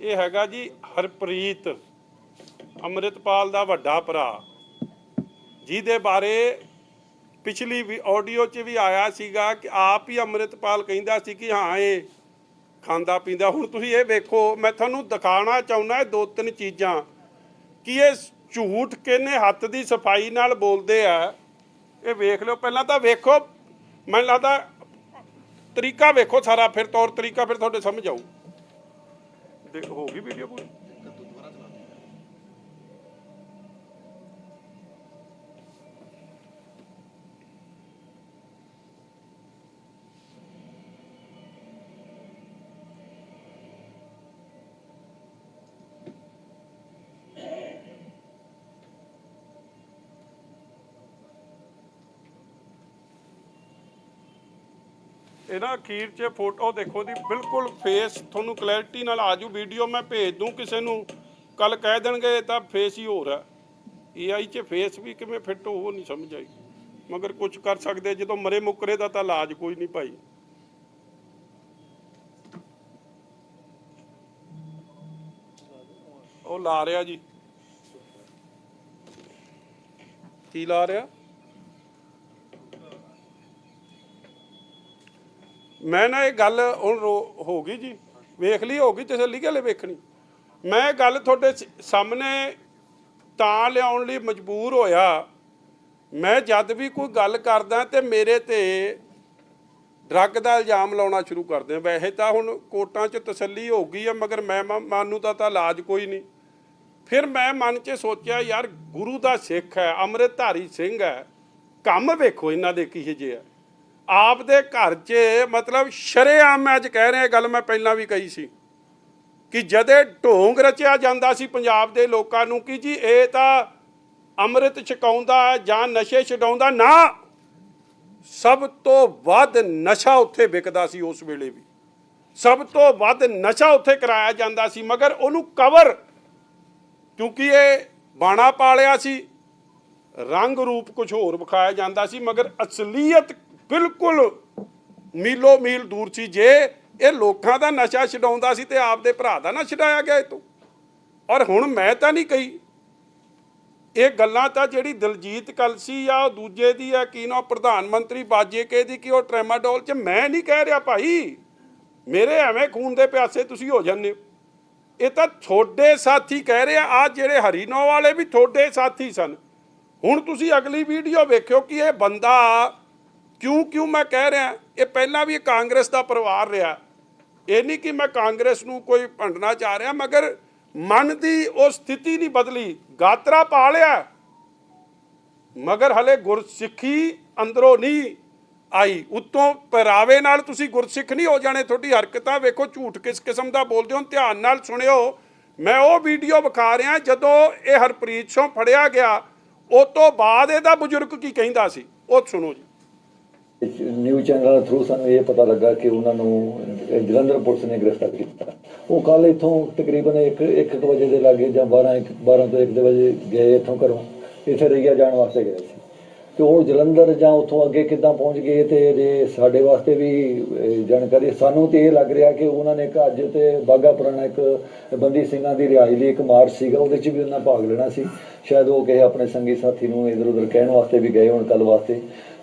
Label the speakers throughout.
Speaker 1: ਇਹ ਹੈਗਾ ਜੀ ਹਰਪ੍ਰੀਤ, ਅੰਮ੍ਰਿਤਪਾਲ ਦਾ ਵੱਡਾ ਭਰਾ। ਜਿਹਦੇ ਬਾਰੇ ਪਿਛਲੀ ਵੀ ਆਡੀਓ 'ਚ ਵੀ ਆਇਆ ਸੀਗਾ ਕਿ ਆਪ ਹੀ ਅੰਮ੍ਰਿਤਪਾਲ ਕਹਿੰਦਾ ਸੀ ਕਿ ਹਾਂ, ਇਹ ਖਾਂਦਾ ਪੀਂਦਾ। ਹੁਣ ਤੁਸੀਂ ਇਹ ਵੇਖੋ, ਮੈਂ ਤੁਹਾਨੂੰ ਦਿਖਾਉਣਾ ਚਾਹੁੰਦਾ ਇਹ ਦੋ ਤਿੰਨ ਚੀਜ਼ਾਂ। ਕਿ ਇਹ ਝੂਠ ਕਿੰਨੇ ਹੱਥ ਦੀ ਸਫ਼ਾਈ ਨਾਲ ਬੋਲਦੇ ਆ, ਇਹ ਵੇਖ ਲਿਓ। ਪਹਿਲਾਂ ਤਾਂ ਵੇਖੋ, ਮੈਨੂੰ ਲੱਗਦਾ ਤਰੀਕਾ ਵੇਖੋ ਸਾਰਾ, ਫਿਰ ਤੌਰ ਤਰੀਕਾ ਫਿਰ ਤੁਹਾਡੇ ਸਮਝ ਆਊ। ਦੇਖ ਹੋ ਗਈ ਵੀਡੀਓ ਪੂਰੀ। ਇਹਨਾਂ ਅਖੀਰ 'ਚ ਫੋਟੋ ਦੇਖੋ ਦੀ ਬਿਲਕੁਲ ਫੇਸ ਤੁਹਾਨੂੰ ਕਲੈਰਿਟੀ ਨਾਲ ਆਜੂ ਵੀਡੀਓ ਮੈਂ ਭੇਜ ਦੂੰ ਕਿਸੇ ਨੂੰ। ਕੱਲ ਕਹਿ ਦੇਣਗੇ ਤਾਂ ਫੇਸ ਹੀ ਹੋਰ ਹੈ। ਏਆਈ 'ਚ ਫੇਸ ਵੀ ਕਿਵੇਂ ਫਿੱਟ ਉਹ ਨਹੀਂ ਸਮਝ ਆਈ। ਮਗਰ ਕੁਝ ਕਰ ਸਕਦੇ, ਜਦੋਂ ਮਰੇ ਮੁੱਕਰੇ ਦਾ ਤਾਂ ਇਲਾਜ ਕੋਈ ਨਹੀਂ ਭਾਈ। ਉਹ ਲਾ ਰਿਹਾ ਜੀ। ਕੀ ਲਾ ਰਿਹਾ? ਮੈਂ ਨਾ ਇਹ ਗੱਲ ਹੁਣ ਰੋ- ਹੋ ਗਈ ਜੀ। ਵੇਖ ਲਈ, ਹੋ ਗਈ ਤਸੱਲੀ ਕਿ ਵੇਖਣੀ। ਮੈਂ ਇਹ ਗੱਲ ਤੁਹਾਡੇ ਸ- ਸਾਹਮਣੇ ਤਾਂ ਲਿਆਉਣ ਲਈ ਮਜਬੂਰ ਹੋਇਆ। ਮੈਂ ਜਦ ਵੀ ਕੋਈ ਗੱਲ ਕਰਦਾ ਤੇ ਮੇਰੇ ਤੇ ਡਰੱਗ ਦਾ ਇਲਜ਼ਾਮ ਲਾਉਣਾ ਸ਼ੁਰੂ ਕਰਦੇ ਆ। ਵੈਸੇ ਤਾਂ ਹੁਣ ਕੋਰਟਾਂ 'ਚ ਤਸੱਲੀ ਹੋ ਗਈ ਆ, ਮਗਰ ਮੈਂ ਮ- ਮਾਨੂੰ ਦਾ ਤਾਂ ਇਲਾਜ ਕੋਈ ਨਹੀਂ। ਫਿਰ ਮੈਂ ਮਨ 'ਚ ਸੋਚਿਆ, ਯਾਰ ਗੁਰੂ ਦਾ ਸਿੱਖ ਹੈ, ਅੰਮ੍ਰਿਤਧਾਰੀ ਸਿੰਘ ਹੈ। ਕੰਮ ਵੇਖੋ ਇਹਨਾਂ ਦੇ ਕਿਹੋ ਜਿਹੇ ਹੈ ਆਪਦੇ ਘਰ 'ਚ ਮਤਲਬ ਸ਼ਰੇਆਮ ਮੈਂ ਅੱਜ ਕਹਿ ਰਿਹਾ, ਇਹ ਗੱਲ ਮੈਂ ਪਹਿਲਾਂ ਵੀ ਕਹੀ ਸੀ ਕਿ ਜਦੇ ਢੋਂਗ ਰਚਿਆ ਜਾਂਦਾ ਸੀ ਪੰਜਾਬ ਦੇ ਲੋਕਾਂ ਨੂੰ ਕਿ ਜੀ ਇਹ ਤਾਂ ਅੰਮ੍ਰਿਤ ਛਕਾਉਂਦਾ ਜਾਂ ਨਸ਼ੇ ਛਡਾਉਂਦਾ, ਨਾ! ਸਭ ਤੋਂ ਵੱਧ ਨਸ਼ਾ ਉੱਥੇ ਵਿਕਦਾ ਸੀ ਉਸ ਵੇਲੇ ਵੀ। ਸਭ ਤੋਂ ਵੱਧ ਨਸ਼ਾ ਉੱਥੇ ਕਰਾਇਆ ਜਾਂਦਾ ਸੀ, ਮਗਰ ਉਹਨੂੰ ਕਵਰ ਕਿਉਂਕਿ ਇਹ ਬਾਣਾ ਪਾਲਿਆ ਸੀ, ਰੰਗ ਰੂਪ ਕੁਝ ਹੋਰ ਵਿਖਾਇਆ ਜਾਂਦਾ ਸੀ, ਮਗਰ ਅਸਲੀਅਤ ਬਿਲਕੁਲ ਮੀਲੋ ਮੀਲ ਦੂਰ ਸੀ। ਜੇ ਇਹ ਲੋਕਾਂ ਦਾ ਨਸ਼ਾ ਛਡਾਉਂਦਾ ਸੀ ਤੇ ਆਪਦੇ ਭਰਾ ਦਾ ਨਾ ਛਡਾਇਆ ਗਿਆ ਇਹ ਤੋਂ। ਔਰ ਹੁਣ ਮੈਂ ਤਾਂ ਨਹੀਂ ਕਹੀ। ਇਹ ਗੱਲਾਂ ਤਾਂ ਜਿਹੜੀ ਦਲਜੀਤ ਕਲਸੀ ਆ ਉਹ ਦੂਜੇ ਦੀ ਆ ਕੀ ਨਾ ਪ੍ਰਧਾਨ ਮੰਤਰੀ ਬਾਜੇਕੇ ਦੀ, ਕਿ ਉਹ ਟ੍ਰੈਮਾਡੋਲ ਚ, ਮੈਂ ਨਹੀਂ ਕਹਿ ਰਿਹਾ ਭਾਈ। ਮੇਰੇ ਐਵੇਂ ਖੂਨ ਦੇ ਪਿਆਸੇ ਤੁਸੀਂ ਹੋ ਜਾਂਦੇ ਹੋ। ਇਹ ਤਾਂ ਤੁਹਾਡੇ ਸਾਥੀ ਕਹਿ ਰਹੇ ਆ ਆ ਜਿਹੜੇ ਹਰੀਨੋ ਵਾਲੇ ਵੀ ਤੁਹਾਡੇ ਸਾਥੀ ਸਨ। ਹੁਣ ਤੁਸੀਂ ਅਗਲੀ ਵੀਡੀਓ ਵੇਖਿਓ ਕਿ ਇਹ ਬੰਦਾ ਕਿਉਂ ਕਿਉਂ ਮੈਂ ਕਹਿ ਰਿਹਾ? ਇਹ ਪਹਿਲਾਂ ਵੀ ਕਾਂਗਰਸ ਦਾ ਪਰਿਵਾਰ ਰਿਹਾ। ਇਹ ਨਹੀਂ ਕਿ ਮੈਂ ਕਾਂਗਰਸ ਨੂੰ ਕੋਈ ਭੰਡਣਾ ਚਾਹ ਰਿਹਾ, ਮਗਰ ਮਨ ਦੀ ਉਹ ਸਥਿਤੀ ਨਹੀਂ ਬਦਲੀ। ਗਾਤਰਾ ਪਾ ਲਿਆ। ਮਗਰ ਹਲੇ ਗੁਰਸਿੱਖੀ ਅੰਦਰੋਂ ਨਹੀਂ ਆਈ। ਉਤੋਂ ਪਹਿਰਾਵੇ ਨਾਲ ਤੁਸੀਂ ਗੁਰਸਿੱਖ ਨਹੀਂ ਹੋ ਜਾਣੇ, ਤੁਹਾਡੀ ਹਰਕਤਾਂ ਵੇਖੋ, ਝੂਠ ਕਿਸ ਕਿਸਮ ਦਾ ਬੋਲਦੇ ਹੋ। ਧਿਆਨ ਨਾਲ ਸੁਣਿਓ। ਮੈਂ ਉਹ ਵੀਡੀਓ ਵਿਖਾ ਰਿਹਾ ਜਦੋਂ ਇਹ ਹਰਪ੍ਰੀਤ ਸਿੰਘ ਫੜਿਆ ਗਿਆ ਉਸ ਤੋਂ ਬਾਅਦ ਇਹਦਾ ਬਜ਼ੁਰਗ ਕੀ ਕਹਿੰਦਾ ਸੀ? ਉਹ ਸੁਣੋ ਜੀ।
Speaker 2: ਨਿਊਜ਼ ਚੈਨਲ ਥਰੂ ਸਾਨੂੰ ਇਹ ਪਤਾ ਲੱਗਾ ਕਿ ਉਹਨਾਂ ਨੂੰ ਜਲੰਧਰ ਪੁਲਿਸ ਨੇ ਗ੍ਰਿਫਤਾਰ ਕੀਤਾ। ਉਹ ਕੱਲ ਇੱਥੋਂ ਤਕਰੀਬਨ 1 1 ਵਜੇ ਦੇ ਲਾਗੇ ਜਾਂ 12 ਇੱਕ- 12 ਤੋਂ 1 ਦੇ ਵਜੇ ਗਏ ਇੱਥੋਂ ਘਰੋਂ। ਇੱਥੇ ਰਈਆ ਜਾਣ ਵਾਸਤੇ ਗਏ ਸੀ। ਤੇ ਉਹ ਜਲੰਧਰ ਜਾਂ ਉੱਥੋਂ ਅੱਗੇ ਕਿੱਦਾਂ ਪਹੁੰਚ ਗਏ ਤੇ ਜੇ ਸਾਡੇ ਵਾਸਤੇ ਵੀ ਜਾਣਕਾਰੀ, ਸਾਨੂੰ ਤੇ ਇਹ ਲੱਗ ਰਿਹਾ ਕਿ ਉਹਨਾਂ ਨੇ ਇੱਕ ਅੱਜ ਤੇ ਬਾਗਾ ਪੁਰਾਣਾ ਇੱਕ ਬੰਦੀ ਸਿੰਘਾਂ ਦੀ ਰਿਹਾਈ ਲਈ ਇੱਕ ਮਾਰਚ ਸੀਗਾ, ਉਹਦੇ 'ਚ ਵੀ ਉਹਨਾਂ ਭਾਗ ਲੈਣਾ ਸੀ। ਸ਼ਾਇਦ ਉਹ ਕਿਸੇ ਆਪਣੇ ਸੰਗੀ ਸਾਥੀ ਨੂੰ ਇਧਰ ਉਧਰ ਕਹਿਣ ਵਾਸਤੇ ਵੀ ਗਏ ਹੋਣ ਕੱਲ ਵਾਸਤੇ।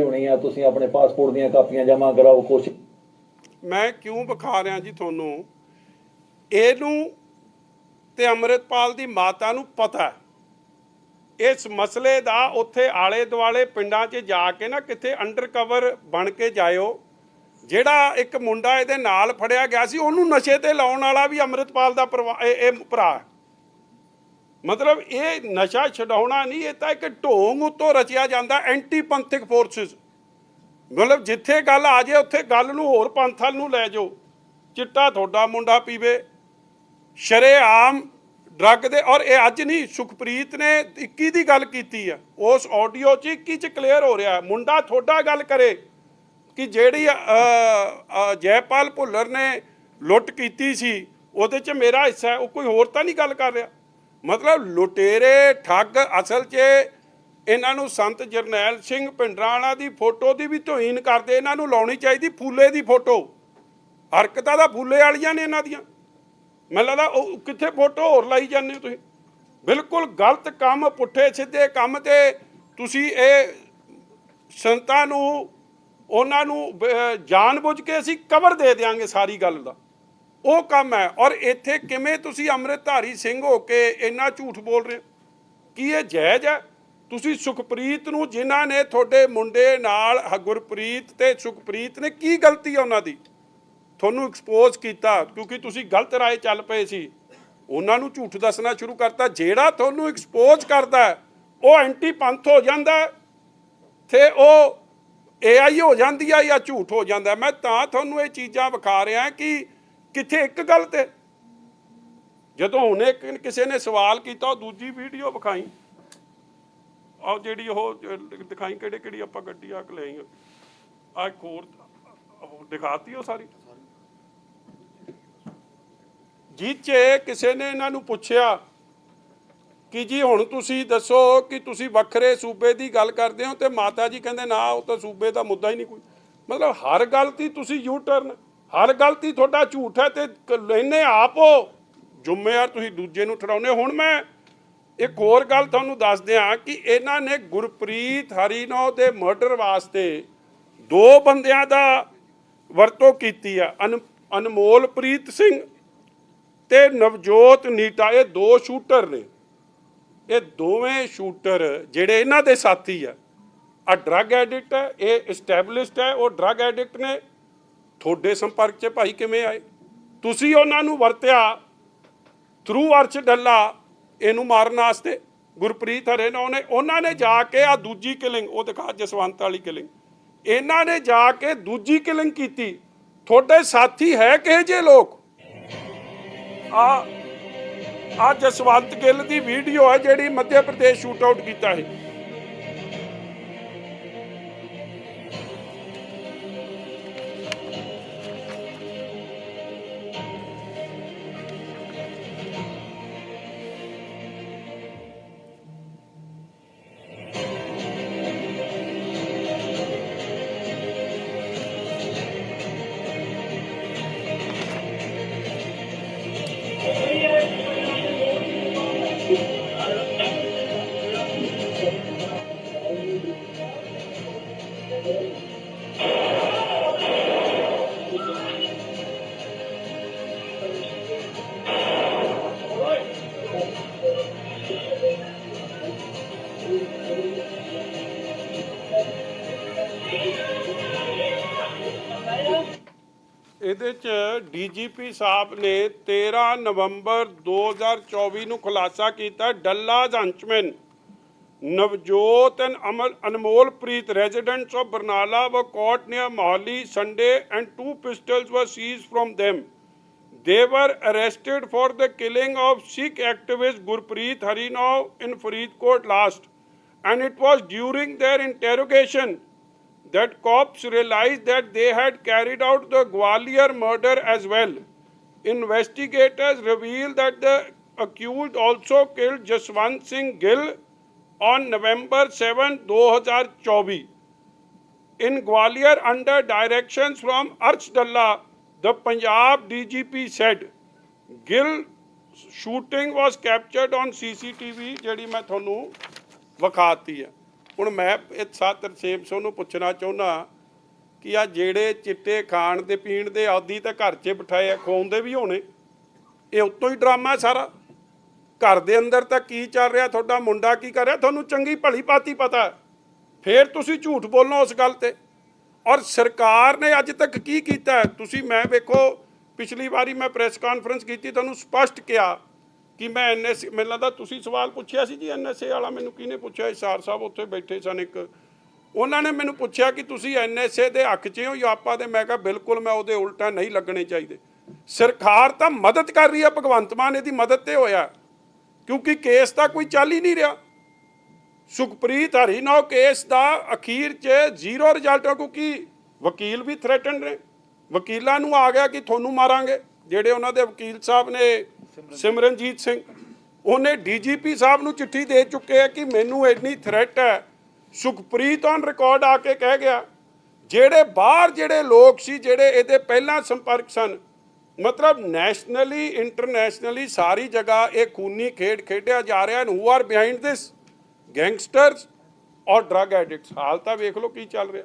Speaker 2: ਹੋਣੀ ਆ, ਤੁਸੀਂ ਆਪਣੇ ਪਾਸਪੋਰਟ ਦੀਆਂ ਕਾਪੀਆਂ ਜਮ੍ਹਾਂ ਕਰਾਓ, ਕੁਛ।
Speaker 1: ਮੈਂ ਕਿਉਂ ਵਿਖਾ ਰਿਹਾ ਜੀ ਤੁਹਾਨੂੰ? ਇਹਨੂੰ ਤੇ ਅੰਮ੍ਰਿਤਪਾਲ ਦੀ ਮਾਤਾ ਨੂੰ ਪਤਾ ਇਸ ਮਸਲੇ ਦਾ ਉੱਥੇ ਆਲੇ ਦੁਆਲੇ ਪਿੰਡਾਂ 'ਚ ਜਾ ਕੇ ਨਾ ਕਿਤੇ ਅੰਡਰਕਵਰ ਬਣ ਕੇ ਜਾਇਓ, ਜਿਹੜਾ ਇੱਕ ਮੁੰਡਾ ਇਹਦੇ ਨਾਲ ਫੜਿਆ ਗਿਆ ਸੀ, ਉਹਨੂੰ ਨਸ਼ੇ ਤੇ ਲਾਉਣ ਵਾਲਾ ਵੀ ਅੰਮ੍ਰਿਤਪਾਲ ਦਾ ਪਰਿਵਾ- ਇਹ ਭਰਾ ਮਤਲਬ ਇਹ ਨਸ਼ਾ ਛਡਾਉਣਾ ਨਹੀਂ, ਇਹ ਤਾਂ ਇੱਕ ਢੋਂਗ ਉੱਤੋਂ ਰਚਿਆ ਜਾਂਦਾ ਐਂਟੀ ਪੰਥਿਕ ਫੋਰਸਸ ਮਤਲਬ ਜਿੱਥੇ ਗੱਲ ਆ ਜੇ, ਉੱਥੇ ਗੱਲ ਨੂੰ ਹੋਰ ਪੰਥਲ ਨੂੰ ਲੈ ਜਾਓ। ਚਿੱਟਾ ਤੁਹਾਡਾ ਮੁੰਡਾ ਪੀਵੇ ਸ਼ਰੇਆਮ ਡਰੱਗ ਦੇ, ਔਰ ਇਹ ਅੱਜ ਨਹੀਂ, ਸੁਖਪ੍ਰੀਤ ਨੇ 21 ਦੀ ਗੱਲ ਕੀਤੀ ਆ। ਉਸ ਆਡੀਓ 'ਚ 21 'ਚ ਕਲੀਅਰ ਹੋ ਰਿਹਾ, ਮੁੰਡਾ ਤੁਹਾਡਾ ਗੱਲ ਕਰੇ ਕਿ ਜਿਹੜੀ ਜੈਪਾਲ ਭੁੱਲਰ ਨੇ ਲੁੱਟ ਕੀਤੀ ਸੀ, ਉਹਦੇ 'ਚ ਮੇਰਾ ਹਿੱਸਾ ਹੈ, ਉਹ ਕੋਈ ਹੋਰ ਤਾਂ ਨਹੀਂ ਗੱਲ ਕਰ ਰਿਹਾ। ਮਤਲਬ ਲੁਟੇਰੇ, ਠੱਗ ਅਸਲ 'ਚ ਇਹਨਾਂ ਨੂੰ ਸੰਤ ਜਰਨੈਲ ਸਿੰਘ ਪਿੰਡਰਾਣਾ ਦੀ ਫੋਟੋ ਦੀ ਵੀ ਤੋਹੀਨ ਕਰਦੇ, ਇਹਨਾਂ ਨੂੰ ਲਾਉਣੀ ਚਾਹੀਦੀ ਫੂਲੇ ਦੀ ਫੋਟੋ। ਹਰਕਤਾਂ ਦਾ ਫੂਲੇ ਵਾਲੀਆਂ ਨੇ ਇਹਨਾਂ ਦੀਆਂ। ਮੈਨੂੰ ਲੱਗਦਾ ਉਹ ਕਿੱਥੇ ਫੋਟੋ ਹੋਰ ਲਾਈ ਜਾਂਦੇ ਹੋ ਤੁਸੀਂ? ਬਿਲਕੁਲ ਗਲਤ ਕੰਮ, ਪੁੱਠੇ ਸਿੱਧੇ ਕੰਮ ਤੇ ਤੁਸੀਂ ਇਹ ਸੰਤਾਂ ਨੂੰ, ਉਹਨਾਂ ਨੂੰ ਬ- ਜਾਣਬੁੱਝ ਕੇ ਅਸੀਂ ਕਵਰ ਦੇ ਦਿਆਂਗੇ ਸਾਰੀ ਗੱਲ ਦਾ। ਉਹ ਕੰਮ ਹੈ। ਔਰ ਇੱਥੇ ਕਿਵੇਂ ਤੁਸੀਂ ਅੰਮ੍ਰਿਤਧਾਰੀ ਸਿੰਘ ਹੋ ਕੇ ਇੰਨਾ ਝੂਠ ਬੋਲ ਰਹੇ ਹੋ? ਕੀ ਇਹ ਜਾਇਜ਼ ਹੈ? ਤੁਸੀਂ ਸੁਖਪ੍ਰੀਤ ਨੂੰ, ਜਿਨ੍ਹਾਂ ਨੇ ਤੁਹਾਡੇ ਮੁੰਡੇ ਨਾਲ ਹ- ਗੁਰਪ੍ਰੀਤ ਤੇ ਸੁਖਪ੍ਰੀਤ ਨੇ ਕੀ ਗਲਤੀ ਹੈ ਉਹਨਾਂ ਦੀ? ਤੁਹਾਨੂੰ ਐਕਸਪੋਜ਼ ਕੀਤਾ, ਕਿਉਂਕਿ ਤੁਸੀਂ ਗਲਤ ਰਾਏ ਚੱਲ ਪਏ ਸੀ। ਉਹਨਾਂ ਨੂੰ ਝੂਠ ਦੱਸਣਾ ਸ਼ੁਰੂ ਕਰਤਾ। ਜਿਹੜਾ ਤੁਹਾਨੂੰ ਐਕਸਪੋਜ਼ ਕਰਦਾ ਉਹ ਐਂਟੀ ਪੰਥ ਹੋ ਜਾਂਦਾ ਹੈ, ਤੇ ਉਹ ਏਆਈ ਹੋ ਜਾਂਦੀ ਆ ਜਾਂ ਝੂਠ ਹੋ ਜਾਂਦਾ ਮੈਂ ਤਾਂ ਤੁਹਾਨੂੰ ਇਹ ਚੀਜ਼ਾਂ ਵਿਖਾ ਰਿਹਾ ਕਿ ਕਿੱਥੇ ਇੱਕ ਗੱਲ ਤੇ? ਜਦੋਂ ਹੁਣੇ ਕਿਸੇ ਨੇ ਸਵਾਲ ਕੀਤਾ ਦੂਜੀ ਵੀਡੀਓ ਵਿਖਾਈ। ਆਹ ਜਿਹੜੀ ਉਹ ਦਿਖਾਈ ਕਿਹੜੇ ਕਿਹੜੀ ਆਪਾਂ ਗੱਡੀ ਆ ਕੇ ਆ ਇੱਕ ਹੋਰ ਦਿਖਾਤੀ ਉਹ ਸਾਰੀ। ਜਿਹ ਕਿਸੇ ਨੇ ਇਹਨਾਂ ਨੂੰ ਪੁੱਛਿਆ ਕਿ ਜੀ ਹੁਣ ਤੁਸੀਂ ਦੱਸੋ ਕਿ ਤੁਸੀਂ ਵੱਖਰੇ ਸੂਬੇ ਦੀ ਗੱਲ ਕਰਦੇ ਹੋ ਤੇ ਮਾਤਾ ਜੀ ਕਹਿੰਦੇ ਨਾ, ਉਹ ਤਾਂ ਸੂਬੇ ਦਾ ਮੁੱਦਾ ਹੀ ਨਹੀਂ ਕੋਈ। ਮਤਲਬ ਹਰ ਗੱਲ ਦੀ ਤੁਸੀਂ ਯੂ ਟਰਨ ਹਰ ਗੱਲ ਤੇ ਤੁਹਾਡਾ ਝੂਠ ਹੈ ਤੇ ਕ- ਲੈਨੇ ਆਪ ਹੋ। ਜ਼ਿੰਮੇਵਾਰ ਤੁਸੀਂ ਦੂਜੇ ਨੂੰ ਠਹਿਰਾਉਂਦੇ ਹੋ। ਹੁਣ ਮੈਂ ਇੱਕ ਹੋਰ ਗੱਲ ਤੁਹਾਨੂੰ ਦੱਸ ਦਿਆਂ ਕਿ ਇਹਨਾਂ ਨੇ ਗੁਰਪ੍ਰੀਤ ਹਰੀਨੋ ਦੇ ਮਰਡਰ ਵਾਸਤੇ ਦੋ ਬੰਦਿਆਂ ਦਾ ਵਰਤੋਂ ਕੀਤੀ ਆ। ਅਨ- ਅਨਮੋਲਪ੍ਰੀਤ ਸਿੰਘ ਤੇ ਨਵਜੋਤ ਨੀਟਾ। ਇਹ ਦੋ ਸ਼ੂਟਰ ਨੇ। ਇਹ ਦੋਵੇਂ ਸ਼ੂਟਰ ਜਿਹੜੇ ਇਹਨਾਂ ਦੇ ਸਾਥੀ ਆ। ਆ ਡਰੱਗ ਐਡਿਕਟ ਹੈ ਇਹ ਐਸਟੈਬਲਿਸ਼ਡ ਹੈ ਉਹ ਡਰੱਗ ਐਡਿਕਟ ਨੇ। ਤੁਹਾਡੇ ਸੰਪਰਕ 'ਚ ਭਾਈ ਕਿਵੇਂ ਆਏ? ਤੁਸੀਂ ਉਹਨਾਂ ਨੂੰ ਵਰਤਿਆ ਥਰੂ ਅਰਸ਼ ਡੱਲਾ, ਇਹਨੂੰ ਮਾਰਨ ਵਾਸਤੇ, ਗੁਰਪ੍ਰੀਤ ਹਰੇ ਨੇ ਉਹਨੇ, ਉਹਨਾਂ ਨੇ ਜਾ ਕੇ ਆ ਦੂਜੀ ਕਿਲਿੰਗ, ਉਹ ਦਿਖਾ ਜਸਵੰਤ ਵਾਲੀ ਕਿਲਿੰਗ, ਇਹਨਾਂ ਨੇ ਜਾ ਕੇ ਦੂਜੀ ਕਿਲਿੰਗ ਕੀਤੀ। ਤੁਹਾਡੇ ਸਾਥੀ ਹੈ ਕਿਹੋ ਜਿਹੇ ਲੋਕ? ਆ ਆ ਜਸਵੰਤ ਗਿੱਲ ਦੀ ਵੀਡੀਓ ਹੈ ਜਿਹੜੀ ਮੱਧ ਪ੍ਰਦੇਸ਼ ਸ਼ੂਟ ਆਊਟ ਕੀਤਾ ਹੈ ਡੀਜੀਪੀ ਸਾਹਿਬ ਨੇ 13 ਨਵੰਬਰ 2024 ਨੂੰ ਖੁਲਾਸਾ ਕੀਤਾ ਡੱਲਾ ਜੰਚਮੈਨ ਨਵਜੋਤ ਐਂਡ ਅਮਲ Anmolpreet residents of Barnala were caught near Mohali Sunday and two pistols were seized from them. They were arrested for the killing of Sikh activist Gurpreet Harinaw in Faridkot last. And it was during their interrogation that cops realized that they had carried out the Gwalior murder as well. Investigators revealed that the accused also killed Jaswant Singh Gill on November 7, 2024. In Gwalior, under directions from Arch Dalla, the Punjab DGP said, Gill shooting was captured on CCTV ਜਿਹੜੀ ਮੈਂ ਤੁਹਾਨੂੰ ਵਿਖਾਤੀ ਹੈ ਹੁਣ ਮੈਂ ਇਹ ਸਾਤਰ same ਸੋ ਨੂੰ ਪੁੱਛਣਾ ਚਾਹੁੰਦਾ ਕਿ ਆ ਜਿਹੜੇ ਚਿੱਟੇ ਖਾਣ ਦੇ ਪੀਣ ਦੇ ਆਦੀ ਤਾਂ ਘਰ 'ਚ ਬਿਠਾਏ ਆ ਖਵਾਉਂਦੇ ਵੀ ਹੋਣੇ। ਇਹ ਉੱਤੋਂ ਹੀ ਡਰਾਮਾ ਸਾਰਾ। ਘਰ ਦੇ ਅੰਦਰ ਤਾਂ ਕੀ ਚੱਲ ਰਿਹਾ, ਤੁਹਾਡਾ ਮੁੰਡਾ ਕੀ ਕਰ ਰਿਹਾ? ਤੁਹਾਨੂੰ ਚੰਗੀ ਭਲੀ ਪਾਤੀ ਪਤਾ ਹੈ। ਫੇਰ ਤੁਸੀਂ ਝੂਠ ਬੋਲੋ ਉਸ ਗੱਲ ਤੇ। ਔਰ ਸਰਕਾਰ ਨੇ ਅੱਜ ਤੱਕ ਕੀ ਕੀਤਾ ਤੁਸੀਂ ਮੈਂ ਵੇਖੋ, ਪਿਛਲੀ ਵਾਰੀ ਮੈਂ ਪ੍ਰੈਸ ਕਾਨਫਰੰਸ ਕੀਤੀ, ਤੁਹਾਨੂੰ ਸਪਸ਼ਟ ਕਿਹਾ ਕਿ ਮੈਂ ਐਨਐਸਏ ਮੈਨੂੰ ਲੱਗਦਾ ਤੁਸੀਂ ਸਵਾਲ ਪੁੱਛਿਆ ਸੀ ਜੀ ਐਨਐਸਏ ਵਾਲਾ ਮੈਨੂੰ ਕਿਹਨੇ ਪੁੱਛਿਆ ਇਸਾਰ ਸਾਹਿਬ ਉੱਥੇ ਬੈਠੇ ਸਨ ਇੱਕ ਉਹਨਾਂ ਨੇ ਮੈਨੂੰ ਪੁੱਛਿਆ ਕਿ ਤੁਸੀਂ ਐਨਐਸਏ ਦੇ ਹੱਕ 'ਚ ਹੋ ਜਾਂ ਆਪਾਂ ਦੇ? ਮੈਂ ਕਿਹਾ, ਬਿਲਕੁਲ ਮੈਂ ਉਹਦੇ ਉਲਟਾ ਨਹੀਂ ਲੱਗਣੇ ਚਾਹੀਦੇ। ਸਰਕਾਰ ਤਾਂ ਮਦਦ ਕਰ ਰਹੀ ਹੈ ਭਗਵੰਤ ਮਾਨ ਇਹਦੀ ਮਦਦ ਤੇ ਹੋਇਆ। ਕਿਉਂਕਿ ਕੇਸ ਤਾਂ ਕੋਈ ਚੱਲ ਹੀ ਨਹੀਂ ਰਿਹਾ। ਸੁਖਪ੍ਰੀਤ ਹਰੀਨੋ ਕੇਸ ਦਾ ਅਖੀਰ 'ਚ ਜ਼ੀਰੋ ਰਿਜ਼ਲਟ ਹੈ ਕਿਉਂਕਿ ਵਕੀਲ ਵੀ ਥ੍ਰੈਟਨ ਨੇ। ਵਕੀਲਾਂ ਨੂੰ ਆ ਗਿਆ ਕਿ ਤੁਹਾਨੂੰ ਮਾਰਾਂਗੇ, ਜਿਹੜੇ ਉਹਨਾਂ ਦੇ ਵਕੀਲ ਸਾਹਿਬ ਨੇ, ਸਿਮਰਨਜੀਤ ਸਿੰਘ। ਉਹਨੇ ਡੀਜੀਪੀ ਸਾਹਿਬ ਨੂੰ ਚਿੱਠੀ ਦੇ ਚੁੱਕੇ ਆ ਕਿ ਮੈਨੂੰ ਇੰਨੀ ਥ੍ਰੈਟ ਹੈ ਸੁਖਪ੍ਰੀਤ ਔਨ ਰਿਕਾਰਡ ਆ ਕੇ ਕਹਿ ਗਿਆ ਜਿਹੜੇ ਬਾਹਰ ਜਿਹੜੇ ਲੋਕ ਸੀ ਜਿਹੜੇ ਇਹਦੇ ਪਹਿਲਾਂ ਸੰਪਰਕ ਸਨ ਮਤਲਬ ਨੈਸ਼ਨਲੀ ਇੰਟਰਨੈਸ਼ਨਲੀ ਸਾਰੀ ਜਗ੍ਹਾ ਇਹ ਖੂਨੀ ਖੇਡ ਖੇਡਿਆ ਜਾ ਰਿਹਾ and who are behind this gangsters ਔਰ ਡਰੱਗ ਐਡਿਕਟਸ ਹਾਲ ਤਾਂ ਵੇਖ ਲਓ ਕੀ ਚੱਲ ਰਿਹਾ।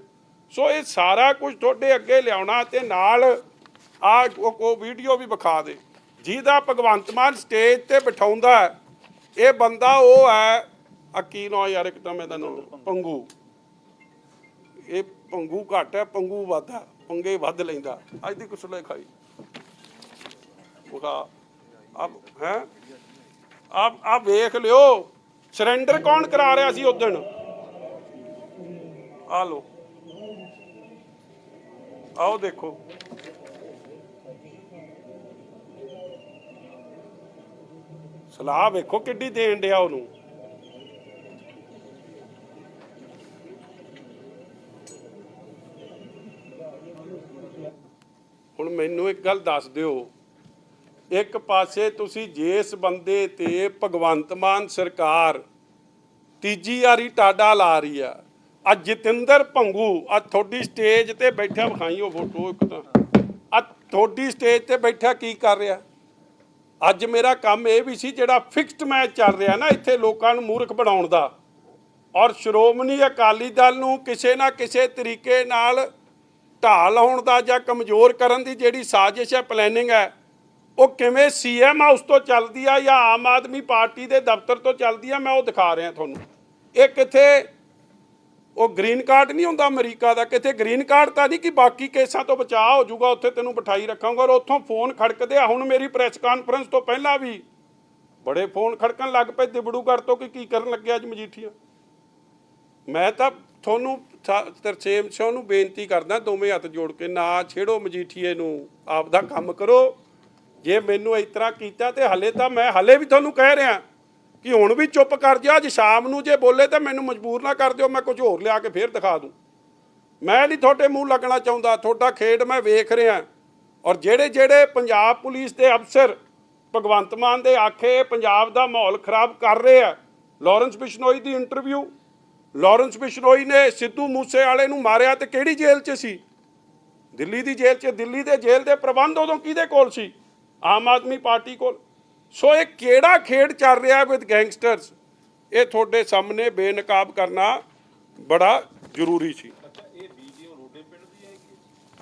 Speaker 1: ਸੋ ਇਹ ਸਾਰਾ ਕੁਝ ਤੁਹਾਡੇ ਅੱਗੇ ਲਿਆਉਣਾ ਤੇ ਨਾਲ ਆ ਉਹ ਵੀਡੀਓ ਵੀ ਵਿਖਾ ਦੇ। ਜਿਹਦਾ ਭਗਵੰਤ ਮਾਨ ਸਟੇਜ ਤੇ ਬਿਠਾਉਂਦਾ ਹੈ, ਇਹ ਬੰਦਾ ਉਹ ਹੈ ਆ ਕੀ ਨਾਂ ਯਾਰ, ਇੱਕ ਤਾਂ ਮੈਂ ਤੈਨੂੰ ਪੰਗੂ। ਇਹ ਪੰਗੂ ਘੱਟ ਹੈ, ਪੰਗੂ ਵੱਧ ਹੈ, ਪੰਗੇ ਵੱਧ ਲੈਂਦਾ। ਅੱਜ ਦੀ ਕੁਸਲੇ ਖਾਈ ਉਹਦਾ ਆਪ, ਹੈ? ਆਪ ਆ ਵੇਖ ਲਿਓ। ਸਰੈਂਡਰ ਕੌਣ ਕਰਾ ਰਿਹਾ ਸੀ ਉਦੋਂ ਆ ਲੋ ਆਓ ਦੇਖੋ। ਸਲਾਹ ਵੇਖੋ ਕਿੱਡੀ ਦੇਣ ਡਿਆ ਉਹਨੂੰ। ਮੈਨੂੰ ਇੱਕ ਗੱਲ ਦੱਸ ਦਿਓ। ਇੱਕ ਪਾਸੇ ਤੁਸੀਂ ਜਿਸ ਬੰਦੇ ਤੇ ਭਗਵੰਤ ਮਾਨ ਸਰਕਾਰ ਤੀਜੀ ਵਾਰੀ ਟਾਡਾ ਲਾ ਰਹੀ ਆ ਆ ਜਤਿੰਦਰ ਭੰਗੂ ਆ ਤੁਹਾਡੀ ਸਟੇਜ ਤੇ ਬੈਠਾ ਵਿਖਾਈ ਉਹ ਫੋਟੋ ਇੱਕ ਤਾਂ। ਆ ਤੁਹਾਡੀ ਸਟੇਜ ਤੇ ਬੈਠਾ ਕੀ ਕਰ ਰਿਹਾ? ਅੱਜ ਮੇਰਾ ਕੰਮ ਇਹ ਵੀ ਸੀ ਜਿਹੜਾ ਫਿਕਸਡ ਮੈਚ ਚੱਲ ਰਿਹਾ ਨਾ ਇੱਥੇ ਲੋਕਾਂ ਨੂੰ ਮੂਰਖ ਬਣਾਉਣ ਦਾ। ਔਰ ਸ਼੍ਰੋਮਣੀ ਅਕਾਲੀ ਦਲ ਨੂੰ ਕਿਸੇ ਨਾ ਕਿਸੇ ਤਰੀਕੇ ਨਾਲ ਢਾਹ ਲਾਉਣ ਦਾ ਜਾਂ ਕਮਜ਼ੋਰ ਕਰਨ ਦੀ ਜਿਹੜੀ ਸਾਜ਼ਿਸ਼ ਹੈ ਪਲੈਨਿੰਗ ਹੈ, ਉਹ ਕਿਵੇਂ ਸੀਐਮ ਹਾਊਸ ਤੋਂ ਚੱਲਦੀ ਆ ਜਾਂ ਆਮ ਆਦਮੀ ਪਾਰਟੀ ਦੇ ਦਫ਼ਤਰ ਤੋਂ ਚੱਲਦੀ ਆ, ਮੈਂ ਉਹ ਦਿਖਾ ਰਿਹਾ ਤੁਹਾਨੂੰ। ਇਹ ਕਿੱਥੇ, ਉਹ ਗ੍ਰੀਨ ਕਾਰਡ ਨਹੀਂ ਹੁੰਦਾ ਅਮਰੀਕਾ ਦਾ ਕਿਤੇ ਗ੍ਰੀਨ ਕਾਰਡ ਤਾਂ ਨਹੀਂ ਕਿ ਬਾਕੀ ਕੇਸਾਂ ਤੋਂ ਬਚਾਅ ਹੋ ਜਾਊਗਾ, ਉੱਥੇ ਤੈਨੂੰ ਬਿਠਾਈ ਰੱਖਾਂਗਾ ਔਰ ਉੱਥੋਂ ਫੋਨ ਖੜਕਦੇ ਆ। ਹੁਣ ਮੇਰੀ ਪ੍ਰੈਸ ਕਾਨਫਰੰਸ ਤੋਂ ਪਹਿਲਾਂ ਵੀ ਬੜੇ ਫੋਨ ਖੜਕਣ ਲੱਗ ਪਏ ਦਿਬੜੂਗੜ ਤੋਂ ਕਿ ਕੀ ਕਰਨ ਲੱਗਿਆ ਅੱਜ ਮਜੀਠੀਆ। ਮੈਂ ਤਾਂ ਤੁਹਾਨੂੰ ਤਰਸੇਮ ਸਿੰਘ ਨੂੰ ਬੇਨਤੀ ਕਰਦਾ ਦੋਵੇਂ ਹੱਥ ਜੋੜ ਕੇ, ਨਾ ਛੇੜੋ ਮਜੀਠੀਏ ਨੂੰ ਆਪ ਦਾ ਕੰਮ ਕਰੋ। ਜੇ ਮੈਨੂੰ ਇਸ ਤਰ੍ਹਾਂ ਕੀਤਾ ਤੇ ਹਲੇ ਤਾਂ ਮੈਂ ਹਲੇ ਵੀ ਤੁਹਾਨੂੰ ਕਹਿ ਰਿਹਾ ਕਿ ਹੁਣ ਵੀ ਚੁੱਪ ਕਰ ਜਾ, ਅੱਜ ਸ਼ਾਮ ਨੂੰ ਜੇ ਬੋਲੇ ਤਾਂ ਮੈਨੂੰ ਮਜਬੂਰ ਨਾ ਕਰ ਦਿਓ, ਮੈਂ ਕੁਝ ਹੋਰ ਲਿਆ ਕੇ ਫੇਰ ਦਿਖਾ ਦੂੰ। ਮੈਂ ਨਹੀਂ ਤੁਹਾਡੇ ਮੂੰਹ ਲੱਗਣਾ ਚਾਹੁੰਦਾ, ਤੁਹਾਡਾ ਖੇਡ ਮੈਂ ਵੇਖ ਰਿਹਾ। ਔਰ ਜਿਹੜੇ ਜਿਹੜੇ ਪੰਜਾਬ ਪੁਲਿਸ ਦੇ ਅਫਸਰ ਭਗਵੰਤ ਮਾਨ ਦੇ ਆਖੇ, ਪੰਜਾਬ ਦਾ ਮਾਹੌਲ ਖਰਾਬ ਕਰ ਰਹੇ ਆ, ਲਾਰੈਂਸ ਬਿਸ਼ਨੋਈ ਦੀ ਇੰਟਰਵਿਊ ਲਾਰੈਂਸ ਬਿਸ਼ਨੋਈ ਨੇ ਸਿੱਧੂ ਮੂਸੇ ਵਾਲੇ ਨੂੰ ਮਾਰਿਆ ਤੇ ਕਿਹੜੀ ਜੇਲ੍ਹ 'ਚ ਸੀ? ਦਿੱਲੀ ਦੀ ਜੇਲ੍ਹ 'ਚ, ਦਿੱਲੀ ਦੇ ਜੇਲ੍ਹ ਦੇ ਪ੍ਰਬੰਧ ਉਦੋਂ ਕਿਹਦੇ ਕੋਲ ਸੀ? ਆਮ ਆਦਮੀ ਪਾਰਟੀ ਕੋਲ। ਸੋ ਇਹ ਕਿਹੜਾ ਖੇਡ ਚੱਲ ਰਿਹਾ ਵਿਦ ਗੈਂਗਸਟਰਸ ਇਹ ਤੁਹਾਡੇ ਸਾਹਮਣੇ ਬੇਨਕਾਬ ਕਰਨਾ ਬੜਾ ਜ਼ਰੂਰੀ ਸੀ।